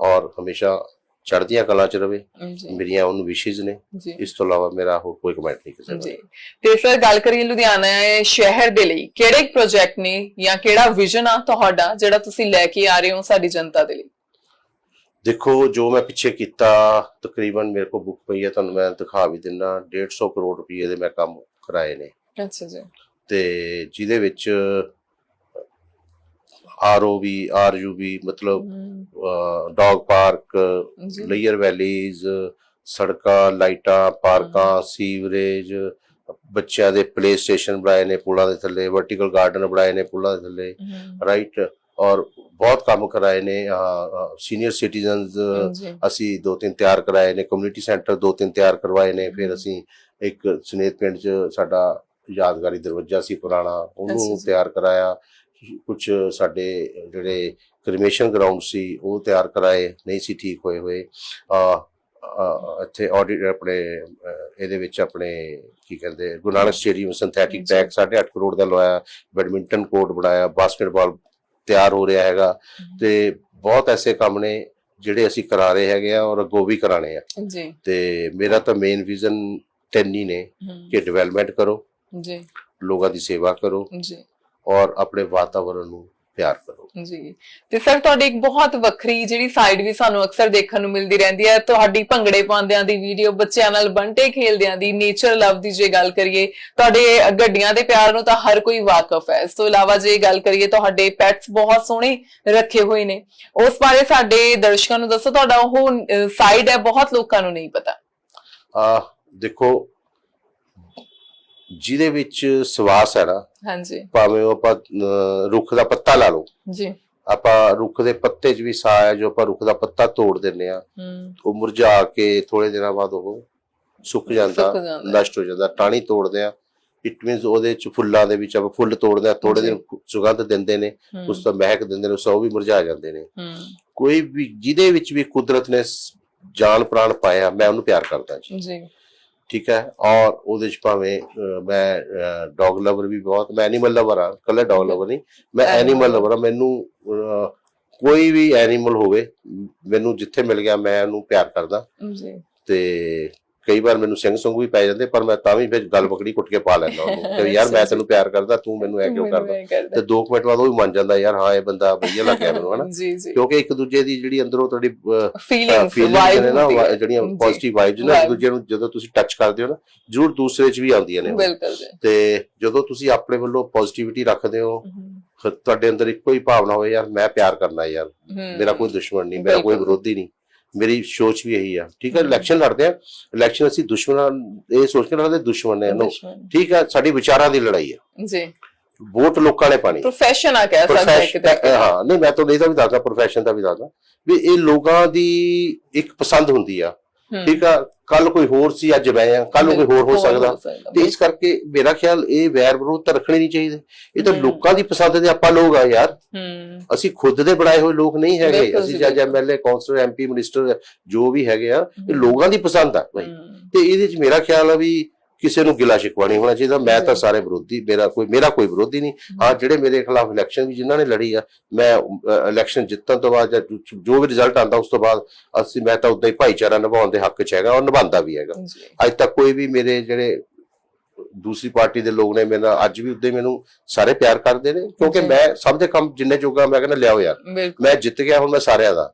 ਔਰ ਹਮੇਸ਼ਾ ਚੜ੍ਹਦੀਆਂ ਕਲਾਂ 'ਚ ਰਵੇ। ਮੇਰੀਆਂ ਉਹਨੂੰ ਵਿਸ਼ੇਜ਼ ਨੇ। ਇਸ ਤੋਂ ਇਲਾਵਾ ਮੇਰਾ ਹੋਰ ਕੋਈ ਕਮੈਂਟ ਨਹੀਂ ਕਿਸੇ ਜੀ। ਤੇ ਸਰ ਗੱਲ ਕਰੀਏ ਲੁਧਿਆਣਾ ਸ਼ਹਿਰ ਦੇ ਲਈ ਕਿਹੜੇ ਪ੍ਰੋਜੈਕਟ ਨੇ ਜਾਂ ਕਿਹੜਾ ਵਿਜ਼ਨ ਆ ਤੁਹਾਡਾ ਜਿਹੜਾ ਤੁਸੀਂ ਲੈ ਕੇ ਆ ਰਹੇ ਹੋ ਸਾਡੀ ਜਨਤਾ ਦੇ ਲਈ? ਦੇਖੋ ਜੋ ਮੈਂ ਪਿੱਛੇ ਕੀਤਾ ਤਕਰੀਬਨ ਮੇਰੇ ਕੋਲ ਬੁੱਕ ਪਈ ਹੈ ਤੁਹਾਨੂੰ ਮੈਂ ਦਿਖਾ ਵੀ ਦਿੰਦਾ 150 ਕਰੋੜ ਰੁਪਏ ਦੇ ਮੈਂ ਕੰਮ ਕਰਾਏ ਨੇ। ਅੱਛਾ ਜੀ। ਤੇ ਜਿਹਦੇ ਵਿੱਚ ਆਰਓਬੀ ਆਰਯੂਬੀ ਮਤਲਬ ਡੌਗ ਪਾਰਕ ਲੇਅਰ ਵੈਲੀਜ਼ ਸੜਕਾਂ ਲਾਈਟਾਂ ਪਾਰਕਾਂ ਸੀਵਰੇਜ ਬੱਚਿਆਂ ਦੇ ਪਲੇ ਸਟੇਸ਼ਨ ਬਣਾਏ ਨੇ ਪੁਲਾਂ ਦੇ ਥੱਲੇ ਵਰਟੀਕਲ ਗਾਰਡਨ ਬਣਾਏ ਨੇ ਪੁਲਾਂ ਦੇ ਥੱਲੇ ਰਾਈਟ ਔਰ ਬਹੁਤ ਕੰਮ ਕਰਾਏ ਨੇ ਸੀਨੀਅਰ ਸਿਟੀਜ਼ਨਸ ਅਸੀਂ ਦੋ ਤਿੰਨ ਤਿਆਰ ਕਰਾਏ ਨੇ ਕਮਿਊਨਿਟੀ ਸੈਂਟਰ ਦੋ ਤਿੰਨ ਤਿਆਰ ਕਰਵਾਏ ਨੇ ਫਿਰ। ਅਸੀਂ ਇੱਕ ਸਨੇਤ ਪਿੰਡ 'ਚ ਸਾਡਾ ਯਾਦਗਾਰੀ ਦਰਵਾਜ਼ਾ ਸੀ ਪੁਰਾਣਾ ਉਹਨੂੰ। ਤਿਆਰ ਕਰਾਇਆ। ਕੁਝ ਸਾਡੇ ਜਿਹੜੇ ਕ੍ਰਿਮੇਸ਼ਨ ਗਰਾਊਂਡ ਸੀ ਉਹ ਤਿਆਰ ਕਰਾਏ ਨਹੀਂ ਸੀ ਠੀਕ ਹੋਏ ਹੋਏ। ਆ ਇੱਥੇ ਆਡਿਟ ਆਪਣੇ ਇਹਦੇ ਵਿੱਚ ਆਪਣੇ ਕੀ ਕਹਿੰਦੇ Guru Nanak stadium synthetic. Track 8.5 crore ਦਾ ਲਵਾਇਆ ਬੈਡਮਿੰਟਨ ਕੋਰਟ ਬਣਾਇਆ ਬਾਸਕਟਬਾਲ ਤਿਆਰ ਹੋ ਰਿਹਾ ਹੈਗਾ। ਤੇ ਬਹੁਤ ਐਸੇ ਕੰਮ ਨੇ ਜਿਹੜੇ ਅਸੀਂ ਕਰਾ ਰਹੇ ਹੈਗੇ ਆ ਔਰ ਅੱਗੋਂ ਵੀ ਕਰਾਣੇ ਆ। ਜੀ। ਤੇ ਮੇਰਾ ਤਾਂ ਮੇਨ ਵਿਜ਼ਨ ਤਿੰਨ ਹੀ ਨੇ ਹੂੰ, ਕਿ ਡਿਵੈਲਪਮੈਂਟ ਕਰੋ। ਜੀ। ਲੋਕਾਂ ਦੀ ਸੇਵਾ ਕਰੋ। ਜੀ। ਔਰ ਆਪਣੇ ਵਾਤਾਵਰਣ ਨੂੰ ਪਿਆਰ ਕਰੋ। ਜੀ। ਤੇ ਸਰ ਤੁਹਾਡੀ ਇੱਕ ਬਹੁਤ ਵੱਖਰੀ ਜਿਹੜੀ ਸਾਈਡ ਵੀ ਸਾਨੂੰ ਅਕਸਰ ਦੇਖਣ ਨੂੰ ਮਿਲਦੀ ਰਹਿੰਦੀ ਹੈ ਤੁਹਾਡੀ ਭੰਗੜੇ ਪਾਉਂਦਿਆਂ ਦੀ ਵੀਡੀਓ ਬੱਚਿਆਂ ਨਾਲ ਬੰਟੇ ਖੇਲਦਿਆਂ ਦੀ ਨੇਚਰ ਲਵ ਦੀ ਜੇ ਗੱਲ ਕਰੀਏ ਤੁਹਾਡੇ ਗੱਡੀਆਂ ਦੇ ਪਿਆਰ ਨੂੰ ਤਾਂ ਹਰ ਕੋਈ ਵਾਕਿਫ ਹੈ। ਇਸ ਤੋਂ ਇਲਾਵਾ ਜੇ ਗੱਲ ਕਰੀਏ ਤੁਹਾਡੇ ਪੈਟਸ ਬਹੁਤ ਸੋਹਣੇ ਰੱਖੇ ਹੋਏ ਨੇ। ਉਸ ਬਾਰੇ ਸਾਡੇ ਦਰਸ਼ਕਾਂ ਨੂੰ ਦੱਸੋ ਤੁਹਾਡਾ ਉਹ ਸਾਈਡ ਹੈ ਬਹੁਤ ਲੋਕਾਂ ਨੂੰ ਨਹੀਂ ਪਤਾ। ਆ ਦੇਖੋ ਜਿਹਦੇ ਵਿੱਚ ਸਵਾਸ ਹੈ ਨਾ ਹਾਂਜੀ। ਭਾਵੇਂ ਉਹ ਆਪਾਂ ਅਹ, ਰੁੱਖ ਦਾ ਪੱਤਾ ਲਾ ਲਓ। ਜੀ। ਆਪਾਂ ਰੁੱਖ ਦੇ ਪੱਤੇ 'ਚ ਵੀ ਸਾਹ ਹੈ ਜੋ ਆਪਾਂ ਰੁੱਖ ਦਾ ਪੱਤਾ ਤੋੜ ਦਿੰਨੇ ਆ ਹੂੰ। ਉਹ ਮੁਰਝਾ ਕੇ ਥੋੜੇ ਦਿਨਾਂ ਬਾਅਦ ਉਹ ਸੁੱਕ ਜਾਂਦਾ ਸੁੱਕ ਜਾਂਦਾ। ਨਸ਼ਟ ਹੋ ਜਾਂਦਾ ਟਾਣੀ ਤੋੜਦੇ ਆ ਇਟ ਮੀਨਸ ਉਹਦੇ ਚ ਫੁੱਲਾਂ ਦੇ ਵਿੱਚ ਆਪਾਂ ਫੁੱਲ ਤੋੜਦੇ ਆ ਥੋੜੇ। ਦਿਨ ਸੁਗੰਧ ਦਿੰਦੇ ਨੇ ਹੂੰ, ਉਸ ਤੋਂ ਮਹਿਕ ਦਿੰਦੇ ਨੇ ਸੋ ਉਹ ਵੀ ਮੁਰਝਾ ਜਾਂਦੇ ਨੇ। ਹੂੰ। ਕੋਈ ਵੀ ਜਿਹਦੇ ਵਿੱਚ ਵੀ ਕੁਦਰਤ ਨੇ ਸ- ਜਾਨ ਪ੍ਰਾਣ ਪਾਇਆ ਮੈਂ ਉਹਨੂੰ ਪਿਆਰ ਕਰਦਾ ਜੀ। ਜੀ। ਠੀਕ ਹੈ ਔਰ ਉਹਦੇ ਚ ਭਾਵੇਂ ਮੈਂ ਡੌਗ ਲਵਰ ਵੀ ਬਹੁਤ ਮੈਂ ਐਨੀਮਲ ਲਵਰ ਆ ਕੱਲਾ ਡੌਗ ਲਵਰ ਨਹੀਂ ਮੈਂ ਐਨੀਮਲ ਲਵਰ ਆ ਮੈਨੂੰ ਕੋਈ ਵੀ ਐਨੀਮਲ ਹੋਵੇ ਮੈਨੂੰ ਜਿੱਥੇ ਮਿਲ ਗਿਆ ਮੈਂ ਉਹਨੂੰ ਪਿਆਰ ਕਰਦਾ। ਜੀ। ਤੇ ਕਈ ਵਾਰ ਮੈਨੂੰ ਸਿੰਘ ਸੰਗ ਵੀ ਪੈ ਜਾਂਦੇ ਪਰ ਮੈਂ ਤਾਂ ਵੀ ਫਿਰ ਗੱਲ ਪਕੜੀ ਕੁੱਟ ਕੇ ਪਾ ਲੈਂਦਾ ਉਹਨੂੰ। ਕਿ ਯਾਰ ਮੈਂ ਤੈਨੂੰ ਪਿਆਰ ਕਰਦਾ ਤੂੰ ਮੈਨੂੰ ਇਹ ਕਿਉਂ ਕਰਦਾ? ਤੇ 2 ਮਿੰਟ ਬਾਅਦ ਉਹ ਵੀ ਮੰਨ ਜਾਂਦਾ ਯਾਰ ਹਾਂ ਇਹ ਬੰਦਾ ਵਧੀਆ ਲੱਗਿਆ ਮੈਨੂੰ ਹਨਾ? ਕਿਉਂਕਿ ਇੱਕ ਦੂਜੇ ਦੀ ਜਿਹੜੀ ਅੰਦਰੋਂ ਤੁਹਾਡੀ ਫੀਲਿੰਗਸ ਨੇ ਨਾ ਜਿਹੜੀਆਂ। ਪੋਜ਼ਿਟਿਵ ਵਾਈਬਸ ਨੇ ਇੱਕ। ਦੂਜੇ ਨੂੰ ਜਦੋਂ ਤੁਸੀਂ ਟੱਚ ਕਰਦੇ ਹੋ ਨਾ ਜ਼ਰੂਰ ਦੂਸਰੇ 'ਚ ਵੀ ਆਉਂਦੀਆਂ ਨੇ ਤੇ ਜਦੋਂ ਤੁਸੀਂ ਆਪਣੇ ਵੱਲੋਂ ਪੋਜ਼ਿਟਿਵਿਟੀ ਰੱਖਦੇ ਹੋ ਤੁਹਾਡੇ ਅੰਦਰ ਇੱਕੋ ਹੀ ਭਾਵਨਾ ਹੋਵੇ ਯਾਰ ਮੈਂ ਪਿਆਰ ਕਰਨਾ ਯਾਰ। ਮੇਰਾ ਕੋਈ ਦੁਸ਼ਮਣ ਨਹੀਂ ਮੇਰਾ ਕੋਈ। ਵਿਰੋਧੀ ਨਹੀਂ। ਮੇਰੀ ਸੋਚ ਵੀ ਇਹੀ ਆ। ਠੀਕ ਹੈ। ਇਲੈਕਸ਼ਨ ਲੜਦੇ ਆ। ਇਲੈਕਸ਼ਨ ਅਸੀਂ ਦੁਸ਼ਮਣਾਂ ਇਹ ਸੋਚ ਕੇ ਲੜਦੇ ਦੁਸ਼ਮਣ ਨੇ ਨੋ। ਠੀਕ ਹੈ ਸਾਡੀ ਵਿਚਾਰਾਂ ਦੀ ਲੜਾਈ ਆ। ਜੀ। ਵੋਟ ਲੋਕਾਂ ਨੇ ਪਾਣੀ। ਪ੍ਰੋਫੈਸ਼ਨ ਆ ਕਹਿ ਸਕਦੇ ਹਾਂ। ਹਾਂ ਨਹੀਂ ਮੈਂ ਤੁਹਾਨੂੰ ਇਹਦਾ ਵੀ ਦੱਸਦਾ ਪ੍ਰੋਫੈਸ਼ਨ ਦਾ ਵੀ ਦੱਸਦਾ। ਵੀ ਇਹ ਲੋਕਾਂ ਦੀ ਇੱਕ ਪਸੰਦ ਹੁੰਦੀ ਆ। ਠੀਕ ਆ ਕੱਲ ਕੋਈ ਹੋਰ ਸੀ ਅੱਜ ਮੈਂ ਆ ਕੱਲ ਕੋਈ ਹੋਰ ਹੋ ਸਕਦਾ। ਤੇ ਇਸ ਕਰਕੇ ਮੇਰਾ ਖਿਆਲ ਇਹ ਵੈਰ ਵਿਰੋਧ ਤਾਂ ਰੱਖਣੇ ਨਹੀਂ ਚਾਹੀਦੇ। ਇਹ ਤਾਂ। ਲੋਕਾਂ ਦੀ ਪਸੰਦ ਦੇ ਆਪਾਂ ਲੋਕ ਆ ਯਾਰ। ਅਸੀਂ ਖੁਦ ਦੇ ਬਣਾਏ ਹੋਏ ਲੋਕ ਨਹੀਂ ਹੈਗੇ। ਅਸੀਂ ਜੱਜ। ਐਮਐਲਏ ਕੌਂਸਲਰ ਐਮਪੀ ਮਿਨਿਸਟਰ ਜੋ ਵੀ ਹੈਗੇ ਆ ਇਹ। ਲੋਕਾਂ ਦੀ ਪਸੰਦ ਆ ਭਾਈ ਤੇ ਇਹਦੇ ਚ ਮੇਰਾ ਖਿਆਲ ਆ ਵੀ ਕਿਸੇ ਨੂੰ ਗਿਲਾ ਸ਼ਿਕਵਾ ਨਹੀਂ ਹੋਣਾ ਚਾਹੀਦਾ। ਮੈਂ ਤਾਂ। ਸਾਰੇ ਵਿਰੋਧੀ ਮੇਰਾ ਕੋਈ ਮੇਰਾ ਕੋਈ ਵਿਰੋਧੀ ਨਹੀਂ। ਹਾਂ। ਜਿਹੜੇ ਮੇਰੇ ਖਿਲਾਫ ਇਲੈਕਸ਼ਨ ਵੀ ਜਿਨ੍ਹਾਂ ਨੇ ਲੜੀ ਆ ਮੈਂ ਇਲੈਕਸ਼ਨ ਜਿੱਤਣ ਤੋਂ ਬਾਅਦ ਜਾਂ ਜੋ- ਵੀ ਰਿਜ਼ਲਟ ਆਂਦਾ ਉਸ ਤੋਂ ਬਾਅਦ ਅਸੀਂ ਮੈਂ ਤਾਂ ਉਦਾਂ ਹੀ ਭਾਈਚਾਰਾ ਨਿਭਾਉਣ ਦੇ ਹੱਕ 'ਚ ਹੈਗਾ ਔਰ ਨਿਭਾਉਂਦਾ ਵੀ ਹੈਗਾ। ਅੱਜ ਤੱਕ ਕੋਈ ਵੀ ਮੇਰੇ ਜਿਹੜੇ ਦੂਸਰੀ ਪਾਰਟੀ ਦੇ ਲੋਕ ਨੇ ਮੇਰੇ ਨਾਲ ਅੱਜ ਵੀ ਉਦਾਂ ਮੈਨੂੰ ਸਾਰੇ ਪਿਆਰ ਕਰਦੇ ਨੇ ਕਿਉਂਕਿ। ਮੈਂ ਸਭ ਦੇ ਕੰਮ ਜਿੰਨੇ ਜੋਗਾ ਮੈਂ ਕਹਿੰਦਾ ਲਿਆਓ ਯਾਰ ਮੈਂ ਜਿੱਤ ਗਿਆ ਹੁਣ ਮੈਂ ਸਾਰਿਆਂ ਦਾ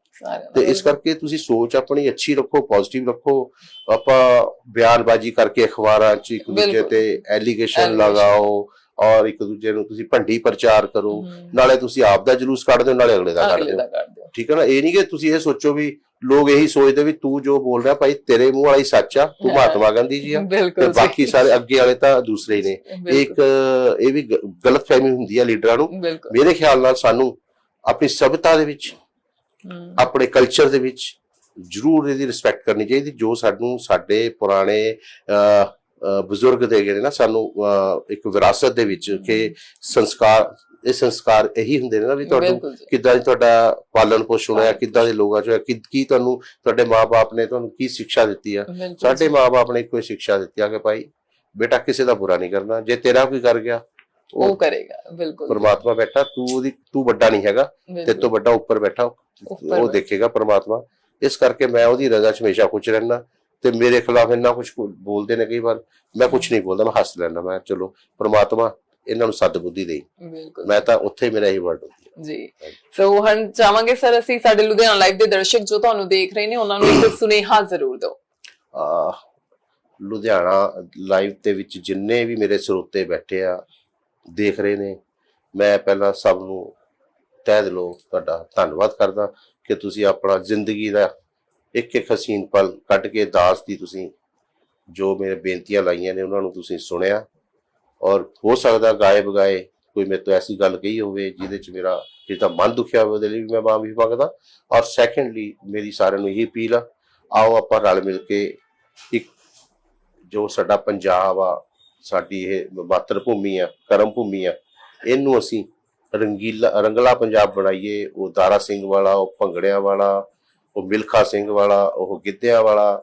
ਤੇ ਇਸ ਕਰਕੇ ਤੁਸੀਂ ਸੋਚ ਆਪਣੀ ਅੱਛੀ ਰੱਖੋ ਪੋਜ਼ਿਟਿਵ ਰੱਖੋ ਆਪਾਂ ਬਿਆਨਬਾਜ਼ੀ ਕਰਕੇ ਅਖਬਾਰਾਂ 'ਚ ਇੱਕ ਦੂਜੇ। ਤੇ ਐਲੀਗੇਸ਼ਨ। ਲਗਾਓ ਔਰ ਇੱਕ ਦੂਜੇ ਨੂੰ ਤੁਸੀਂ ਭੰਡੀ ਪ੍ਰਚਾਰ ਕਰੋ ਨਾਲੇ ਤੁਸੀਂ ਆਪ ਦਾ ਜਲੂਸ ਕੱਢਦੇ ਹੋ ਨਾਲੇ ਅਗਲੇ ਦਾ ਕੱਢਦੇ ਹੋ ਠੀਕ ਹੈ ਨਾ? ਇਹ ਨਹੀਂ ਕਿ ਤੁਸੀਂ ਇਹ ਸੋਚੋ ਵੀ ਲੋਕ ਇਹੀ ਸੋਚਦੇ ਵੀ ਤੂੰ ਜੋ ਬੋਲ ਰਿਹਾ ਭਾਈ ਤੇਰੇ ਮੂੰਹ ਵਾਲਾ ਸੱਚ ਆ ਤੂੰ। ਮਹਾਤਮਾ ਗਾਂਧੀ ਜੀ ਆ। ਤੇ ਬਾਕੀ ਸਾਰੇ ਅੱਗੇ ਵਾਲੇ ਤਾਂ ਦੂਸਰੇ ਹੀ ਨੇ। ਇੱਕ ਇਹ ਵੀ ਗ- ਗਲਤਫਹਿਮੀ ਹੁੰਦੀ ਆ ਲੀਡਰਾਂ ਨੂੰ। ਮੇਰੇ ਖਿਆਲ ਨਾਲ ਸਾਨੂੰ ਆਪਣੀ ਸਭਿਅਤਾ ਦੇ ਵਿੱਚ ਆਪਣੇ ਕਲਚਰ ਦੇ ਵਿੱਚ ਜ਼ਰੂਰ ਇਹਦੀ ਰਿਸਪੈਕਟ ਕਰਨੀ ਚਾਹੀਦੀ ਜੋ ਸਾਨੂੰ ਸਾਡੇ ਪੁਰਾਣੇ ਬਜ਼ੁਰਗ ਦੇ ਗਏ ਨੇ ਸਾਨੂੰ ਇੱਕ ਵਿਰਾਸਤ ਦੇ ਵਿੱਚ ਕਿ ਸੰਸਕਾਰ ਇਹ ਸੰਸਕਾਰ ਇਹੀ ਹੁੰਦੇ ਨੇ ਨਾ ਵੀ ਤੁਹਾਨੂੰ ਕਿੱਦਾਂ ਤੁਹਾਡਾ ਪਾਲਣ ਪੋਸ਼ਣ ਹੋਇਆ ਕਿੱਦਾਂ ਦੇ ਲੋਕਾਂ ਚ ਕਿ ਕੀ ਤੁਹਾਨੂੰ ਤੁਹਾਡੇ ਮਾਪੇ ਨੇ ਤੁਹਾਨੂੰ ਕੀ ਸਿੱਖਿਆ ਦਿੱਤੀ ਆ? ਸਾਡੇ ਮਾਪੇ ਨੇ ਕੋਈ ਸਿੱਖਿਆ ਦਿੱਤੀ ਆ ਕਿ ਭਾਈ ਬੇਟਾ ਕਿਸੇ ਦਾ ਬੁਰਾ ਨਹੀਂ ਕਰਨਾ ਜੇ ਤੇਰਾ ਕੋਈ ਕਰ ਗਿਆ ਉਹ ਕਰੇਗਾ ਬਿਲਕੁਲ ਪਰਮਾਤਮਾ ਬੈਠਾ ਤੂੰ ਉਹਦੀ ਤੂੰ ਵੱਡਾ ਨਹੀਂ ਹੈਗਾ ਤੇ ਤੋਂ ਵੱਡਾ ਉੱਪਰ ਬੈਠਾ ਉਹ। ਦੇਖੇਗਾ ਪਰਮਾਤਮਾ। ਇਸ ਕਰਕੇ ਮੈਂ ਉਹਦੀ ਰਜ਼ਾ 'ਚ ਹਮੇਸ਼ਾ ਖੁਸ਼ ਰਹਿਣਾ ਤੇ ਮੇਰੇ ਖਿਲਾਫ ਇੰਨਾ ਕੁਝ ਬੋਲਦੇ ਨੇ ਕਈ ਵਾਰ। ਮੈਂ ਕੁਝ ਨਹੀਂ ਬੋਲਦਾ ਮੈਂ ਹੱਸ ਲੈਂਦਾ ਮੈਂ ਚਲੋ ਪਰਮਾਤਮਾ ਇਹਨਾਂ ਨੂੰ ਸੱਦ ਬੁੱਧੀ ਬਿਲਕੁਲ। ਮੈਂ ਤਾਂ ਉੱਥੇ ਮੇਰਾ ਹੀ ਵਰਡ ਜੀ। ਸੋ ਹੁਣ ਚਾਹਾਂਗੇ ਸਰ ਅਸੀਂ ਸਾਡੇ ਲੁਧਿਆਣਾ ਲਾਈਵ ਦੇ ਦਰਸ਼ਕ ਜੋ ਤੁਹਾਨੂੰ ਦੇਖ ਰਹੇ ਨੇ ਉਹਨਾਂ ਨੂੰ ਇੱਕ ਸੁਨੇਹਾ ਜ਼ਰੂਰ ਦਿਓ। ਆ ਲੁਧਿਆਣਾ ਲਾਈਵ ਦੇ ਵਿੱਚ ਜਿੰਨੇ ਵੀ ਮੇਰੇ ਸਰੋਤੇ ਬੈਠੇ ਆ ਦੇਖ ਰਹੇ ਨੇ। ਮੈਂ ਪਹਿਲਾਂ ਸਭ ਨੂੰ ਤਹਿ ਦਿਲੋਂ ਤੁਹਾਡਾ ਧੰਨਵਾਦ ਕਰਦਾ ਕਿ ਤੁਸੀਂ ਆਪਣਾ ਜ਼ਿੰਦਗੀ ਦਾ ਇੱਕ ਇੱਕ ਹਸੀਨ ਪਲ ਕੱਢ ਕੇ ਦਾਸ ਦੀ ਤੁਸੀਂ ਜੋ ਮੇਰੇ ਬੇਨਤੀਆਂ ਲਾਈਆਂ ਨੇ ਉਹਨਾਂ ਨੂੰ ਤੁਸੀਂ ਸੁਣਿਆ। ਔਰ ਹੋ ਸਕਦਾ ਗਾਏ ਬਗਾਏ ਕੋਈ ਮੇਰੇ ਤੋਂ ਐਸੀ ਗੱਲ ਕਹੀ ਹੋਵੇ ਜਿਹਦੇ ਚ ਮੇਰਾ ਜਿਹਦਾ ਮਨ ਦੁਖਿਆ ਹੋਵੇ, ਉਹਦੇ ਲਈ ਵੀ ਮੈਂ ਮਾਫੀ ਮੰਗਦਾ। ਔਰ ਸੈਕੰਡਲੀ ਮੇਰੀ ਸਾਰਿਆਂ ਨੂੰ ਇਹ ਅਪੀਲ ਆ, ਆਓ ਆਪਾਂ ਰਲ ਮਿਲ ਕੇ ਇੱਕ ਜੋ ਸਾਡਾ ਪੰਜਾਬ ਆ, ਸਾਡੀ ਇਹ ਮਾਤਰ ਭੂਮੀ ਆ, ਕਰਮ ਭੂਮੀ ਆ, ਇਹਨੂੰ ਅਸੀਂ ਰੰਗੀਲਾ ਰੰਗਲਾ ਪੰਜਾਬ ਬਣਾਈਏ। ਉਹ ਦਾਰਾ ਸਿੰਘ ਵਾਲਾ, ਉਹ ਭੰਗੜਿਆਂ ਵਾਲਾ ਉਹ ਮਿਲਖਾ ਸਿੰਘ ਵਾਲਾ, ਉਹ ਗਿੱਧਿਆ ਵਾਲਾ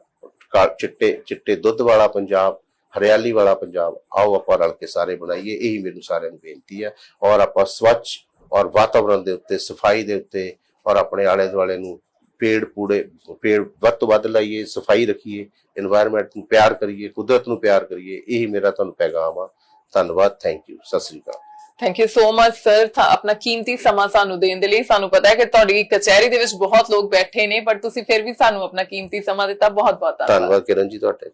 ਚਿੱਟੇ ਚਿੱਟੇ ਦੁੱਧ ਵਾਲਾ ਪੰਜਾਬ, ਹਰਿਆਲੀ ਵਾਲਾ ਪੰਜਾਬ, ਆਓ ਆਪਾਂ ਰਲ ਕੇ ਸਾਰੇ ਬਣਾਈਏ, ਇਹੀ ਮੈਨੂੰ ਸਾਰਿਆਂ ਨੂੰ ਬੇਨਤੀ ਹੈ। ਔਰ ਆਪਾਂ ਸਵੱਛ ਔਰ ਵਾਤਾਵਰਣ ਦੇ ਉੱਤੇ, ਸਫ਼ਾਈ ਦੇ ਉੱਤੇ ਔਰ ਆਪਣੇ ਆਲੇ ਦੁਆਲੇ ਨੂੰ ਪੇੜ ਪੂੜੇ, ਪੇੜ ਵੱਧ ਤੋਂ ਵੱਧ ਲਾਈਏ, ਸਫ਼ਾਈ ਰੱਖੀਏ এনवायरमेंट ਨੂੰ ਪਿਆਰ ਕਰੀਏ, ਕੁਦਰਤ ਨੂੰ ਪਿਆਰ ਕਰੀਏ, ਇਹੀ ਮੇਰਾ ਤੁਹਾਨੂੰ ਪੈਗਾਮ ਆ। ਧੰਨਵਾਦ ਥੈਂਕ ਯੂ ਸਤਿ ਸ੍ਰੀ ਅਕਾਲ। Thank you so much sir ਆਪਣਾ ਕੀਮਤੀ ਸਮਾਂ ਸਾਨੂੰ ਦੇਣ ਦੇ ਲਈ। ਸਾਨੂੰ ਪਤਾ ਹੈ ਕਿ ਤੁਹਾਡੀ ਕਚਹਿਰੀ ਦੇ ਵਿੱਚ ਬਹੁਤ ਲੋਕ ਬੈਠੇ ਨੇ ਪਰ ਤੁਸੀਂ ਫਿਰ ਵੀ ਸਾਨੂੰ ਆਪਣਾ ਕੀਮਤੀ ਸਮਾਂ ਦਿੱਤਾ। ਬਹੁਤ ਬਹੁਤ ਧੰਨਵਾਦ। ਧੰਨਵਾਦ ਕਿਰਨ ਜੀ ਤੁਹਾਡੇ.